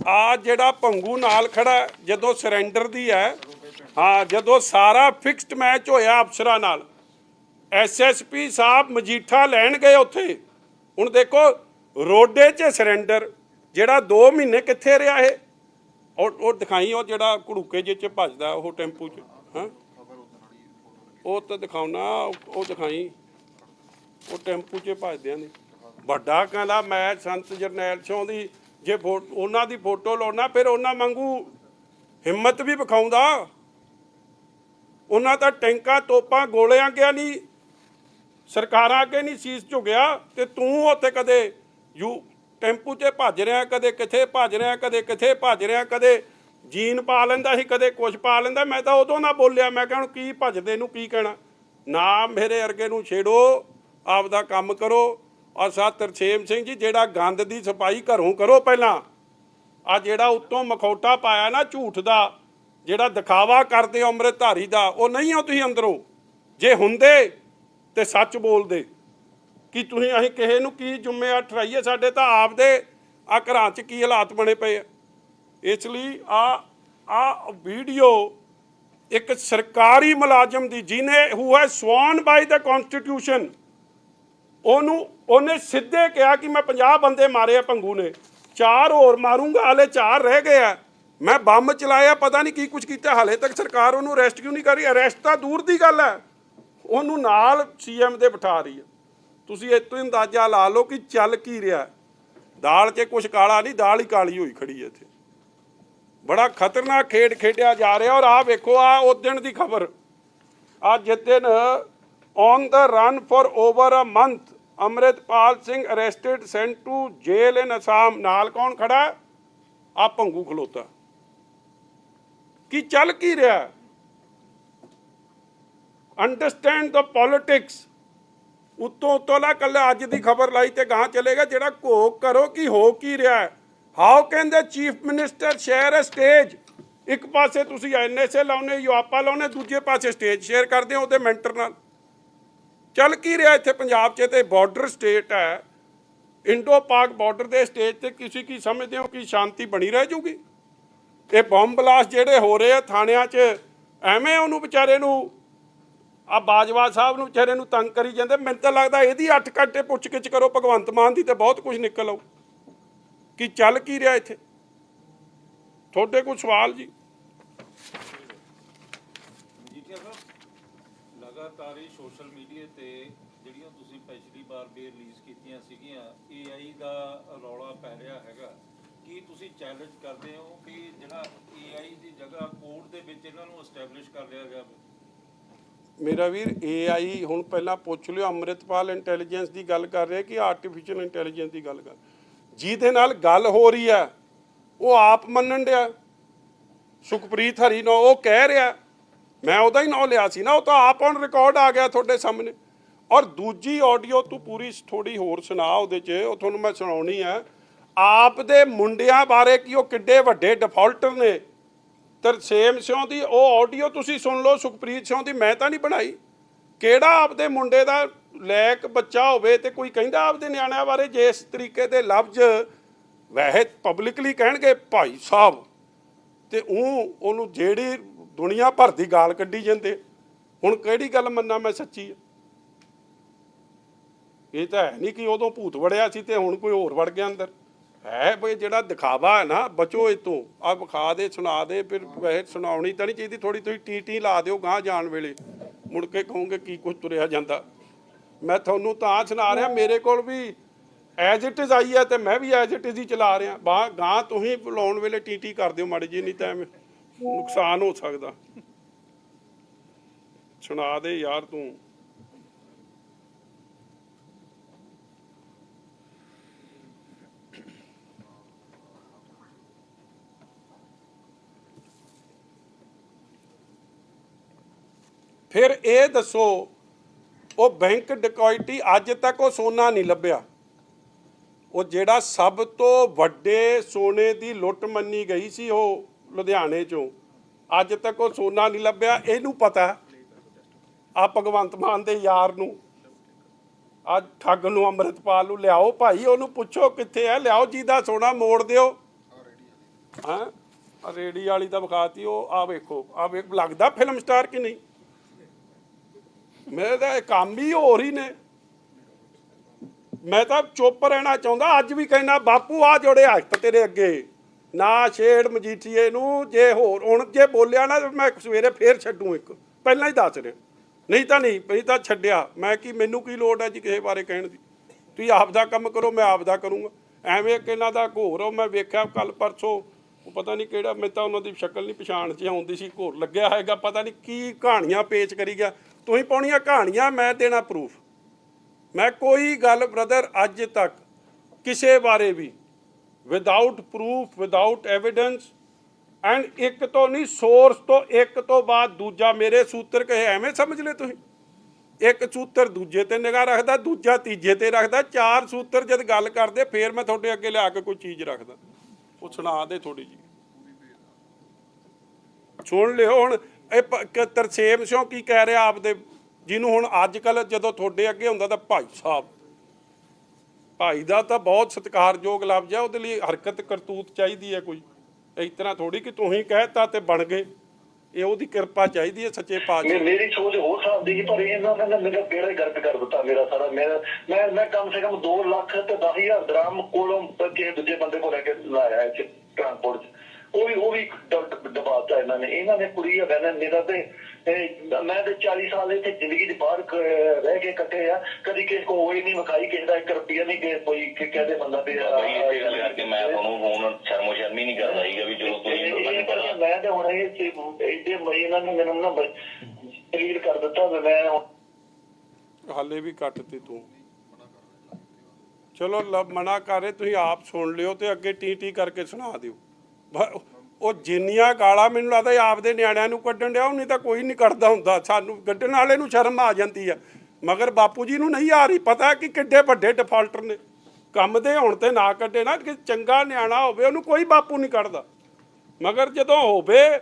Speaker 1: ਆ ਜਿਹੜਾ ਭੰਗੂ ਨਾਲ ਖੜਾ ਜਦੋਂ ਸਰੈਂਡਰ ਦੀ ਹੈ, ਹਾਂ, ਜਦੋਂ ਸਾਰਾ ਫਿਕਸਡ ਮੈਚ ਹੋਇਆ ਅਫਸਰਾਂ ਨਾਲ ਐਸਐਸਪੀ ਸਾਹਿਬ ਮਜੀਠਾ ਲੈਣ ਗਏ ਉੱਥੇ। ਹੁਣ ਦੇਖੋ, ਰੋਡੇ 'ਚ ਸਰੈਂਡਰ ਜਿਹੜਾ 2 ਮਹੀਨੇ ਕਿੱਥੇ ਰਿਹਾ ਇਹ? ਉਹ ਉਹ ਦਿਖਾਈ, ਉਹ ਜਿਹੜਾ ਘੜੂਕੇ ਜਿਹੇ 'ਚ ਭੱਜਦਾ, ਉਹ ਟੈਂਪੂ 'ਚ, ਹਾਂ? ਉਹ ਤਾਂ ਦਿਖਾਉਣਾ, ਉਹ- ਦਿਖਾਈ। ਉਹ ਟੈਂਪੂ 'ਚ ਭੱਜਦਿਆਂ ਨੇ। ਵੱਡਾ ਕਹਿੰਦਾ, ਮੈਂ ਸੰਤ ਜਰਨੈਲ ਸਿੰਘ ਦੀ, ਜੇ ਫੋ- ਉਹਨਾਂ ਦੀ ਫੋਟੋ ਲਾਉਣਾ, ਫਿਰ ਉਹਨਾਂ ਵਾਂਗੂ ਹਿੰਮਤ ਵੀ ਵਿਖਾਉਂਦਾ। ਉਹਨਾਂ ਤਾਂ ਟੈਂਕਾਂ, ਤੋਪਾਂ ਗੋਲਿਆਂ ਗਿਆ ਨਹੀਂ ਸਰਕਾਰਾਂ ਅੱਗੇ ਨਹੀਂ ਸੀਸ ਝੁਕਿਆ ਤੇ ਤੂੰ ਉੱਥੇ ਕਦੇ ਯੂ ਟੈਂਪੂ 'ਚ ਭੱਜ ਰਿਹਾ, ਕਦੇ ਕਿੱਥੇ ਭੱਜ ਰਿਹਾ, ਕਦੇ ਕਿੱਥੇ ਭੱਜ ਰਿਹਾ, ਕਦੇ ਜੀਨ ਪਾ ਲੈਂਦਾ ਸੀ, ਕਦੇ ਕੁਛ ਪਾ ਲੈਂਦਾ। ਮੈਂ ਤਾਂ ਉਦੋਂ ਨਾ ਬੋਲਿਆ, ਮੈਂ ਕਿਹਾ ਹੁਣ ਕੀ ਭੱਜਦੇ ਨੂੰ ਕੀ ਕਹਿਣਾ? ਨਾ ਮੇਰੇ ਅਰਗੇ ਨੂੰ ਛੇੜੋ, ਆਪਦਾ ਕੰਮ ਕਰੋ। ਔਰ ਸਾਥ ਤਰਸੇਮ ਸਿੰਘ ਜੀ, ਜਿਹੜਾ ਗੰਦ ਦੀ ਸਫ਼ਾਈ ਘਰੋਂ ਕਰੋ ਪਹਿਲਾਂ। ਆ ਜਿਹੜਾ ਉੱਤੋਂ ਮਖੌਟਾ ਪਾਇਆ ਨਾ ਝੂਠ ਦਾ, ਜਿਹੜਾ ਦਿਖਾਵਾ ਕਰਦੇ ਹੋ ਅੰਮ੍ਰਿਤਧਾਰੀ ਦਾ, ਉਹ ਨਹੀਂ ਹੋ ਤੁਸੀਂ ਅੰਦਰੋਂ। ਜੇ ਹੁੰਦੇ ਤੇ ਸੱਚ ਬੋਲਦੇ। ਕਿ ਤੁਸੀਂ ਅਸੀਂ ਕਿਸੇ ਨੂੰ ਕੀ ਜ਼ਿੰਮੇਵਾਰ ਠਰਾਈਏ ਸਾਡੇ ਤਾਂ ਆਪਦੇ ਆ ਘਰਾਂ 'ਚ ਕੀ ਹਾਲਾਤ ਬਣੇ ਪਏ ਆ। ਇਸ ਲਈ ਆ ਆ ਵੀਡੀਓ ਇੱਕ ਸਰਕਾਰੀ ਮੁਲਾਜ਼ਮ ਦੀ, ਜਿਹਨੇ ਹੂ ਹੈ ਸਵਾਨ ਬਾਈ ਦਾ ਕਨਸਟੀਟਿਊਸ਼ਨ ਉਹਨੂੰ, ਉਹਨੇ ਸਿੱਧੇ ਕਿਹਾ ਕਿ ਮੈਂ 50 ਬੰਦੇ ਮਾਰੇ ਆ ਭੰਗੂ ਨੇ। ਚਾਰ ਹੋਰ ਮਾਰੂੰਗਾ, ਹਲੇ ਚਾਰ ਰਹਿ ਗਏ ਆ। ਮੈਂ ਬੰਬ ਚਲਾਇਆ, ਪਤਾ ਨਹੀਂ ਕੀ ਕੁਝ ਕੀਤਾ, ਹਲੇ ਤੱਕ ਸਰਕਾਰ ਉਹਨੂੰ ਅਰੈਸਟ ਕਿਉਂ ਨਹੀਂ ਕਰ? ਰਹੀ ਅਰੈਸਟ ਤਾਂ ਦੂਰ ਦੀ ਗੱਲ ਹੈ ਉਹਨੂੰ ਨਾਲ ਸੀਐਮ ਦੇ ਬਿਠਾ ਰਹੀ ਹੈ। ਤੁਸੀਂ ਇਹ ਅੰਦਾਜ਼ਾ ਲਾ ਲਓ ਕਿ ਚੱਲ ਕੀ ਰਿਹਾ ਦਾਲ 'ਚ ਕੁਝ ਕਾਲਾ ਨਹੀਂ, ਦਾਲ ਹੀ ਕਾਲੀ ਹੋਈ ਖੜੀ ਹੈ ਇੱਥੇ। ਬੜਾ ਖਤਰਨਾਕ ਖੇਡ ਖੇਡਿਆ ਜਾ ਰਿਹਾ ਔਰ ਆਹ ਵੇਖੋ ਆ ਉਸ ਦਿਨ ਦੀ ਖਬਰ। ਆ ਜਿਸ ਦਿਨ on the run for over a month Amritpal Singh arrested sent to jail in Assam ਨਾਲ ਕੌਣ ਖੜਾ ਆ ਭੰਗੂ ਖਲੋਤਾ। ਕੀ ਚੱਲ ਕੀ ਰਿਹਾ ਅੰਡਰਸਟੈਂਡ ਦ ਪੋਲਿਟਿਕਸ ਉਤੋਂ ਉਤੋਂ ਨਾ ਕੱਲ ਅੱਜ ਦੀ ਖਬਰ ਲਾਈ ਤੇ ਗਾਂ ਚਲੇਗਾ ਜਿਹੜਾ ਘੋਖ ਕਰੋ ਕਿ ਹੋ ਕੀ ਰਿਹਾ how can the chief minister share a stage ਇੱਕ ਪਾਸੇ ਤੁਸੀਂ ਐਨਐਸਏ ਲਾਉਨੇ ਯੂਆਪਾ ਲਾਉਨੇ ਦੂਜੇ ਪਾਸੇ ਸਟੇਜ ਸ਼ੇਅਰ ਕਰਦੇ ਹੋ ਉਹਦੇ ਮੈਂਟਰ ਨਾਲ। ਚੱਲ ਕੀ ਰਿਹਾ ਇੱਥੇ ਪੰਜਾਬ 'ਚ? ਤੇ ਬਾਰਡਰ ਸਟੇਟ ਹੈ। ਇੰਡੋ ਪਾਕ ਬਾਰਡਰ ਦੇ ਸਟੇਜ ਤੇ ਕਿਸੇ ਕੀ ਸਮਝਦੇ ਹੋ ਕਿ ਸ਼ਾਂਤੀ ਬਣੀ ਰਹਿ ਜੂਗੀ। ਇਹ ਬੰਬ ਬਲਾਸਟ ਜਿਹੜੇ ਹੋ ਰਹੇ ਆ ਥਾਣਿਆਂ 'ਚ, ਐਵੇਂ ਉਹਨੂੰ ਵਿਚਾਰੇ ਨੂੰ ਆ ਬਾਜਵਾ ਸਾਹਿਬ ਨੂੰ ਵਿਚਾਰੇ ਨੂੰ ਤੰਗ ਕਰੀ ਜਾਂਦੇ। ਮੈਨੂੰ ਤਾਂ ਲੱਗਦਾ ਇਹਦੀ 8 ਘੰਟੇ ਪੁੱਛ ਗਿੱਛ ਕਰੋ, ਭਗਵੰਤ ਮਾਨ ਦੀ ਤੇ ਬਹੁਤ ਕੁਝ ਨਿਕਲ ਆਊ। ਕਿ ਚੱਲ ਕੀ ਰਿਹਾ ਇੱਥੇ? ਤੁਹਾਡੇ ਕੋਈ ਸਵਾਲ ਜੀ।
Speaker 3: ਮਜੀਠੀਆ ਸਾਹਿਬ, ਲਗਾਤਾਰ ਹੀ ਸੋਸ਼ਲ ਮੀਡੀਆ ਤੇ ਜਿਹੜੀਆਂ ਤੁਸੀਂ ਪਿਛਲੀ ਵਾਰ ਵੀ ਰਿਲੀਜ਼ ਕੀਤੀਆਂ ਸੀਗੀਆਂ AI ਦਾ ਰੌਲਾ ਪੈ ਰਿਹਾ ਹੈਗਾ। ਕੀ ਤੁਸੀਂ ਚੈਲੰਜ ਕਰਦੇ ਹੋ ਕਿ ਜਿਹੜਾ AI ਦੀ ਜਗ੍ਹਾ ਕੋਰਟ ਦੇ ਵਿੱਚ ਇਹਨਾਂ ਨੂੰ ਐਸਟੈਬਲਿਸ਼ ਕਰ ਲਿਆ ਜਾਵੇ?
Speaker 1: ਮੇਰਾ ਵੀਰ AI ਹੁਣ ਪਹਿਲਾਂ ਪੁੱਛ ਲਿਓ, ਅੰਮ੍ਰਿਤਪਾਲ ਇੰਟੈਲੀਜੈਂਸ ਦੀ ਗੱਲ ਕਰ ਰਿਹਾ ਕਿ ਆਰਟੀਫੀਸ਼ੀਅਲ ਇੰਟੈਲੀਜੈਂਸ ਦੀ ਗੱਲ ਕਰ ਜਿਹਦੇ ਨਾਲ ਗੱਲ ਹੋ ਰਹੀ ਹੈ, ਉਹ ਆਪ ਮੰਨਣ ਡਿਆ। ਸੁਖਪ੍ਰੀਤ ਹਰੀ ਨੂੰ ਉਹ ਕਹਿ ਰਿਹਾ, ਮੈਂ ਉਹਦਾ ਹੀ ਨਾਂ ਲਿਆ ਸੀ ਨਾ, ਉਹ ਤਾਂ ਆਪ ਔਨ ਰਿਕਾਰਡ ਆ ਗਿਆ ਤੁਹਾਡੇ ਸਾਹਮਣੇ। ਔਰ ਦੂਜੀ ਆਡੀਓ ਤੂੰ ਪੂਰੀ ਥੋੜੀ ਹੋਰ ਸੁਣਾ ਉਹਦੇ 'ਚ, ਉਹ ਤੁਹਾਨੂੰ ਮੈਂ ਸੁਣਾਉਣੀ ਆ ਆਪ ਦੇ ਮੁੰਡਿਆਂ ਬਾਰੇ ਕਿ ਉਹ ਕਿੱਡੇ ਵੱਡੇ ਡਿਫਾਲਟਰ ਨੇ? ਤਰਸੇਮ ਸਿਉਂ ਦੀ ਉਹ ਆਡੀਓ ਤੁਸੀਂ ਸੁਣ ਲਓ, ਸੁਖਪ੍ਰੀਤ ਸਿਉਂ ਦੀ, ਮੈਂ ਤਾਂ ਨਹੀਂ ਬਣਾਈ। ਕਿਹੜਾ ਆਪਦੇ ਮੁੰਡੇ ਦਾ ਲੈਕ ਬੱਚਾ ਹੋਵੇ ਤੇ ਕੋਈ ਕਹਿੰਦਾ ਆਪਦੇ ਨਿਆਣਿਆਂ ਬਾਰੇ ਜੇ ਇਸ ਤਰੀਕੇ ਦੇ ਲਫ਼ਜ਼ ਵੈਸੇ ਪਬਲਿਕਲੀ ਕਹਿਣਗੇ, ਭਾਈ ਸਾਹਿਬ, ਤੇ ਉਹ ਉਹਨੂੰ ਜਿਹੜੀ ਦੁਨੀਆ ਭਰ ਦੀ ਗਾਲ ਕੱਢੀ ਜਾਂਦੇ। ਹੁਣ ਕਿਹੜੀ ਗੱਲ ਮੰਨਾਂ ਮੈਂ ਸੱਚੀ? ਆ ਇਹ ਤਾਂ ਹੈ ਨਹੀਂ ਕਿ ਉਦੋਂ ਭੂਤ ਵੜਿਆ ਸੀ ਤੇ ਹੁਣ ਕੋਈ ਹੋਰ ਵੜ ਗਿਆ ਅੰਦਰ। ਹੈ ਬਈ ਜਿਹੜਾ ਦਿਖਾਵਾ ਹੈ ਨਾ, ਬਚੋ ਇਹ ਤੋਂ ਆ ਵਿਖਾ ਦੇ, ਸੁਣਾ ਦੇ, ਫਿਰ ਵੈਸੇ ਸੁਣਾਉਣੀ ਤਾਂ ਨਹੀਂ ਚਾਹੀਦੀ ਥੋੜੀ ਥੋੜੀ ਟੀ ਲਾ ਦਿਓ ਗਾਂ ਜਾਣ ਵੇਲੇ। ਮੁੜ ਕੇ ਕਹੋਗੇ ਕੀ ਕੁਝ ਤੁਰਿਆ ਜਾਂਦਾ। ਮੈਂ ਤੁਹਾਨੂੰ ਤਾਂ ਸੁਣਾ ਰਿਹਾ, ਮੇਰੇ ਕੋਲ ਵੀ ਐਜ ਇਟ ਇਜ਼ ਆਈ ਹੈ ਤੇ ਮੈਂ ਵੀ ਐਜ ਇਟ ਇਜ਼ ਹੀ ਚਲਾ ਰਿਹਾ। ਬਾ ਗਾਂ ਤੁਸੀਂ ਬੁਲਾਉਣ ਵੇਲੇ ਟੀਟੀ ਕਰ ਦਿਓ ਮਾੜੀ ਜੀ ਨਹੀਂ ਤਾਂ ਐਵੇਂ ਨੁਕਸਾਨ ਹੋ ਸਕਦਾ। ਸੁਣਾ ਦੇ ਯਾਰ ਤੂੰ। ਫਿਰ ਇਹ ਦੱਸੋ, ਉਹ ਬੈਂਕ ਡਕੈਤੀ ਅੱਜ ਤੱਕ ਉਹ ਸੋਨਾ ਨਹੀਂ ਲੱਭਿਆ। ਉਹ ਜਿਹੜਾ ਸਭ ਤੋਂ ਵੱਡੇ ਸੋਨੇ ਦੀ ਲੁੱਟ ਮੰਨੀ ਗਈ ਸੀ ਉਹ ਲੁਧਿਆਣੇ ਚੋਂ, ਅੱਜ ਤੱਕ ਉਹ ਸੋਨਾ ਨਹੀਂ ਲੱਭਿਆ। ਇਹਨੂੰ ਪਤਾ ਆ ਭਗਵੰਤ ਮਾਨ ਦੇ ਯਾਰ ਨੂੰ ਆ ਠੱਗ ਨੂੰ ਅੰਮ੍ਰਿਤਪਾਲ ਨੂੰ ਲਿਆਓ ਭਾਈ, ਉਹਨੂੰ ਪੁੱਛੋ ਕਿੱਥੇ ਹੈ, ਲਿਆਓ ਜਿਹਦਾ ਸੋਨਾ ਮੋੜ ਦਿਓ। ਹਾਂ? ਆ ਰੇੜੀ ਵਾਲੀ ਤਾਂ ਵਿਖਾਤੀ, ਉਹ ਆ ਵੇਖੋ ਆ ਵੇਖ, ਲੱਗਦਾ ਫਿਲਮ ਸਟਾਰ ਕਿ ਨਹੀਂ? ਮੇਰੇ ਤਾਂ ਇਹ ਕੰਮ ਹੀ ਹੋਰ ਹੀ ਨੇ। ਮੈਂ ਤਾਂ ਚੁੱਪ ਰਹਿਣਾ ਚਾਹੁੰਦਾ, ਅੱਜ ਵੀ ਕਹਿਣਾ ਬਾਪੂ ਆ ਜੋੜੇ ਹੱਥ ਤੇਰੇ ਅੱਗੇ, ਨਾ ਛੇੜ ਮਜੀਠੀਏ ਨੂੰ, ਜੇ ਹੋਰ, ਹੁਣ ਜੇ ਬੋਲਿਆ ਨਾ, ਮੈਂ ਸਵੇਰੇ ਫੇਰ ਛੱਡੂ ਇੱਕ। ਪਹਿਲਾਂ ਹੀ ਦੱਸ ਰਿਹਾ। ਨਹੀਂ ਤਾਂ ਨਹੀਂ ਨਹੀਂ ਤਾਂ ਛੱਡਿਆ। ਮੈਂ ਕੀ, ਮੈਨੂੰ ਕੀ ਲੋੜ ਹੈ ਜੀ ਕਿਸੇ ਬਾਰੇ ਕਹਿਣ ਦੀ? ਤੁਸੀਂ ਆਪ ਦਾ ਕੰਮ ਕਰੋ, ਮੈਂ ਆਪ ਦਾ ਕਰੂੰਗਾ। ਐਵੇਂ ਕਿ ਇਹਨਾਂ ਦਾ ਘੋਰ ਉਹ ਮੈਂ ਵੇਖਿਆ ਕੱਲ ਪਰਸੋਂ, ਉਹ ਪਤਾ ਨਹੀਂ ਕਿਹੜਾ, ਮੈਂ ਤਾਂ ਉਹਨਾਂ ਦੀ ਸ਼ਕਲ ਨਹੀਂ, ਪਛਾਣ ਚ ਆਉਂਦੀ ਸੀ, ਘੋਰ ਲੱਗਿਆ ਹੈਗਾ ਪਤਾ ਨਹੀਂ ਕੀ ਕਹਾਣੀਆਂ ਪੇਚ ਕਰੀ ਗਿਆ। ਤੁਸੀਂ ਪਾਉਣੀਆਂ ਕਹਾਣੀਆਂ, ਮੈਂ ਦੇਣਾ ਪ੍ਰੂਫ ਮੈਂ ਕੋਈ ਗੱਲ ਬ੍ਰਦਰ ਅੱਜ ਤੱਕ ਕਿਸੇ ਬਾਰੇ ਵੀ without proof without evidence and ਇੱਕ ਤੋਂ ਨਹੀਂ ਸੋਰਸ ਤੋਂ ਇੱਕ ਤੋਂ ਬਾਅਦ ਦੂਜਾ ਮੇਰੇ ਸੂਤਰ ਕਹੇ, ਐਵੇਂ ਸਮਝ ਲੈ ਤੁਸੀਂ? ਇੱਕ ਸੂਤਰ ਦੂਜੇ ਤੇ ਨਿਗਾਹ ਰੱਖਦਾ, ਦੂਜਾ ਤੀਜੇ ਤੇ ਰੱਖਦਾ, ਚਾਰ ਸੂਤਰ ਜਦ ਗੱਲ ਕਰਦੇ, ਫੇਰ ਮੈਂ ਤੁਹਾਡੇ ਅੱਗੇ ਲਿਆ ਕੇ ਕੋਈ ਚੀਜ਼ ਰੱਖਦਾ। ਉਹ ਸੁਣਾ ਦੇ ਥੋੜੀ ਜੀ ਸੁਣ ਲਿਓ ਹੁਣ ਇਹ ਤਰਸੇਮ ਸਿਓ ਕੀ ਕਹਿ ਰਿਹਾ ਆਪਦੇ? ਜਿਹਨੂੰ ਹੁਣ ਅੱਜ ਕੱਲ ਜਦੋਂ ਤੁਹਾਡੇ ਅੱਗੇ ਹੁੰਦਾ ਤਾਂ ਭਾਈ ਸਾਹਿਬ, ਭਾਈ ਦਾ ਤਾਂ ਬਹੁਤ ਸਤਿਕਾਰਯੋਗ ਲਫ਼ਜ਼ ਹੈ, ਉਹਦੇ ਲਈ ਹਰਕਤ ਕਰਤੂਤ ਚਾਹੀਦੀ ਹੈ ਕੋਈ। ਇਸ ਤਰ੍ਹਾਂ ਥੋੜੀ ਕਿ ਤੁਸੀਂ ਕਹਿਤਾ ਤੇ ਬਣ ਗਏ। ਇਹ ਉਹਦੀ ਕਿਰਪਾ ਚਾਹੀਦੀ ਹੈ ਸੱਚੇ ਪਾਤਸ਼ਾਹ
Speaker 4: ਮੇ- ਮੇਰੀ ਸੋਚ ਹੋਰ ਹਿਸਾਬ ਦੀ ਪਰ ਇਹਨਾਂ ਨੇ ਮੇਰਾ ਬੇੜਾ ਹੀ ਗਰਕ ਕਰ ਦਿੱਤਾ ਮੇਰਾ ਸਾਰਾ। ਮੇਰਾ ਮੈਂ ਮੈਂ ਕਮ ਸੇ ਕਮ 2 ਲੱਖ ਤੇ 10000 ਦਰਾਮ ਕੋਲੋਂ ਕਿਸੇ ਦੂਜੇ ਬੰਦੇ ਕੋਲ ਲੈ ਕੇ ਲਾਇਆ ਇੱਥੇ ਟਰਾਂਸਪੋਰਟ ਉਹ ਵੀ ਉਹ ਵੀ ਦਬਾਤਾ ਇਹਨਾਂ ਨੇ। ਇਹਨਾਂ ਨੇ ਕੁੜੀ ਆ ਬੈਨ ਮੇਰਾ ਤੇ ਮੈਂ ਤੇ 40 ਸਾਲ ਇੱਥੇ ਜ਼ਿੰਦਗੀ ਦੇ ਬਾਹਰ ਰਹਿ ਕੇ ਕੱਟੇ ਆ। ਕਦੀ ਕਿਸੇ ਕੋ ਹੋਈ ਨਹੀਂ ਵਿਖਾਈ ਕਿਸੇ ਦਾ 1 ਰੁਪਿਆ ਨਹੀਂ ਕਿ ਕੋਈ ਕਿ ਕਹਦੇ ਬੰਦਾ
Speaker 5: ਗੱਲ ਕਰਕੇ ਮੈਂ ਤੁਹਾਨੂੰ ਹੁਣ ਸ਼ਰਮੋ ਸ਼ਰਮੀ ਨਹੀਂ ਕਰਦਾ ਸੀਗਾ ਵੀ ਜਦੋਂ ਤੁਸੀਂ
Speaker 4: ਇਹ-
Speaker 5: ਮੈਨੂੰ
Speaker 4: ਇਹ ਕਰਕੇ
Speaker 5: ਪਤਾ
Speaker 4: ਮੈਂ ਤੇ ਹੁਣ ਇਹ ਇਹਦੇ ਮਈ ਇਹਨਾਂ ਨੇ ਮੈਨੂੰ ਨਾ ਕਲੀਅਰ ਕਰ ਦਿੱਤਾ ਵੀ ਮੈਂ
Speaker 1: ਹਾਲੇ ਵੀ ਕੱਟ ਤੇ। ਤੂੰ ਚਲੋ ਮਨਾ ਕਰੇ ਤੁਸੀਂ ਆਪ ਸੁਣ ਲਿਓ ਤੇ ਅੱਗੇ ਟੀ ਟੀ ਕਰਕੇ ਸੁਣਾ ਦਿਓ। ਉਹ ਜਿੰਨੀਆਂ ਗਾਲਾਂ ਮੈਨੂੰ ਲੱਗਦਾ ਆਪਦੇ ਨਿਆਣਿਆਂ ਨੂੰ ਕੱਢਣ ਡਿਆ ਉਹ ਨਹੀਂ ਤਾਂ ਕੋਈ ਨਹੀਂ ਕੱਢਦਾ ਹੁੰਦਾ। ਸਾਨੂੰ ਕੱਢਣ ਵਾਲੇ ਨੂੰ ਸ਼ਰਮ ਆ ਜਾਂਦੀ ਆ। ਮਗਰ ਬਾਪੂ ਜੀ ਨੂੰ ਨਹੀਂ ਆ ਰਹੀ ਪਤਾ ਕਿ ਕਿੱਡੇ ਵੱਡੇ ਡਿਫਾਲਟਰ ਨੇ। ਕੰਮ ਦੇ ਹੋਣ ਤੇ ਨਾ ਕੱਢੇ ਨਾ, ਕਿ ਚੰਗਾ ਨਿਆਣਾ ਹੋਵੇ, ਉਹਨੂੰ ਕੋਈ ਬਾਪੂ ਨਹੀਂ ਕੱਢਦਾ। ਮਗਰ ਜਦੋਂ ਹੋਵੇ,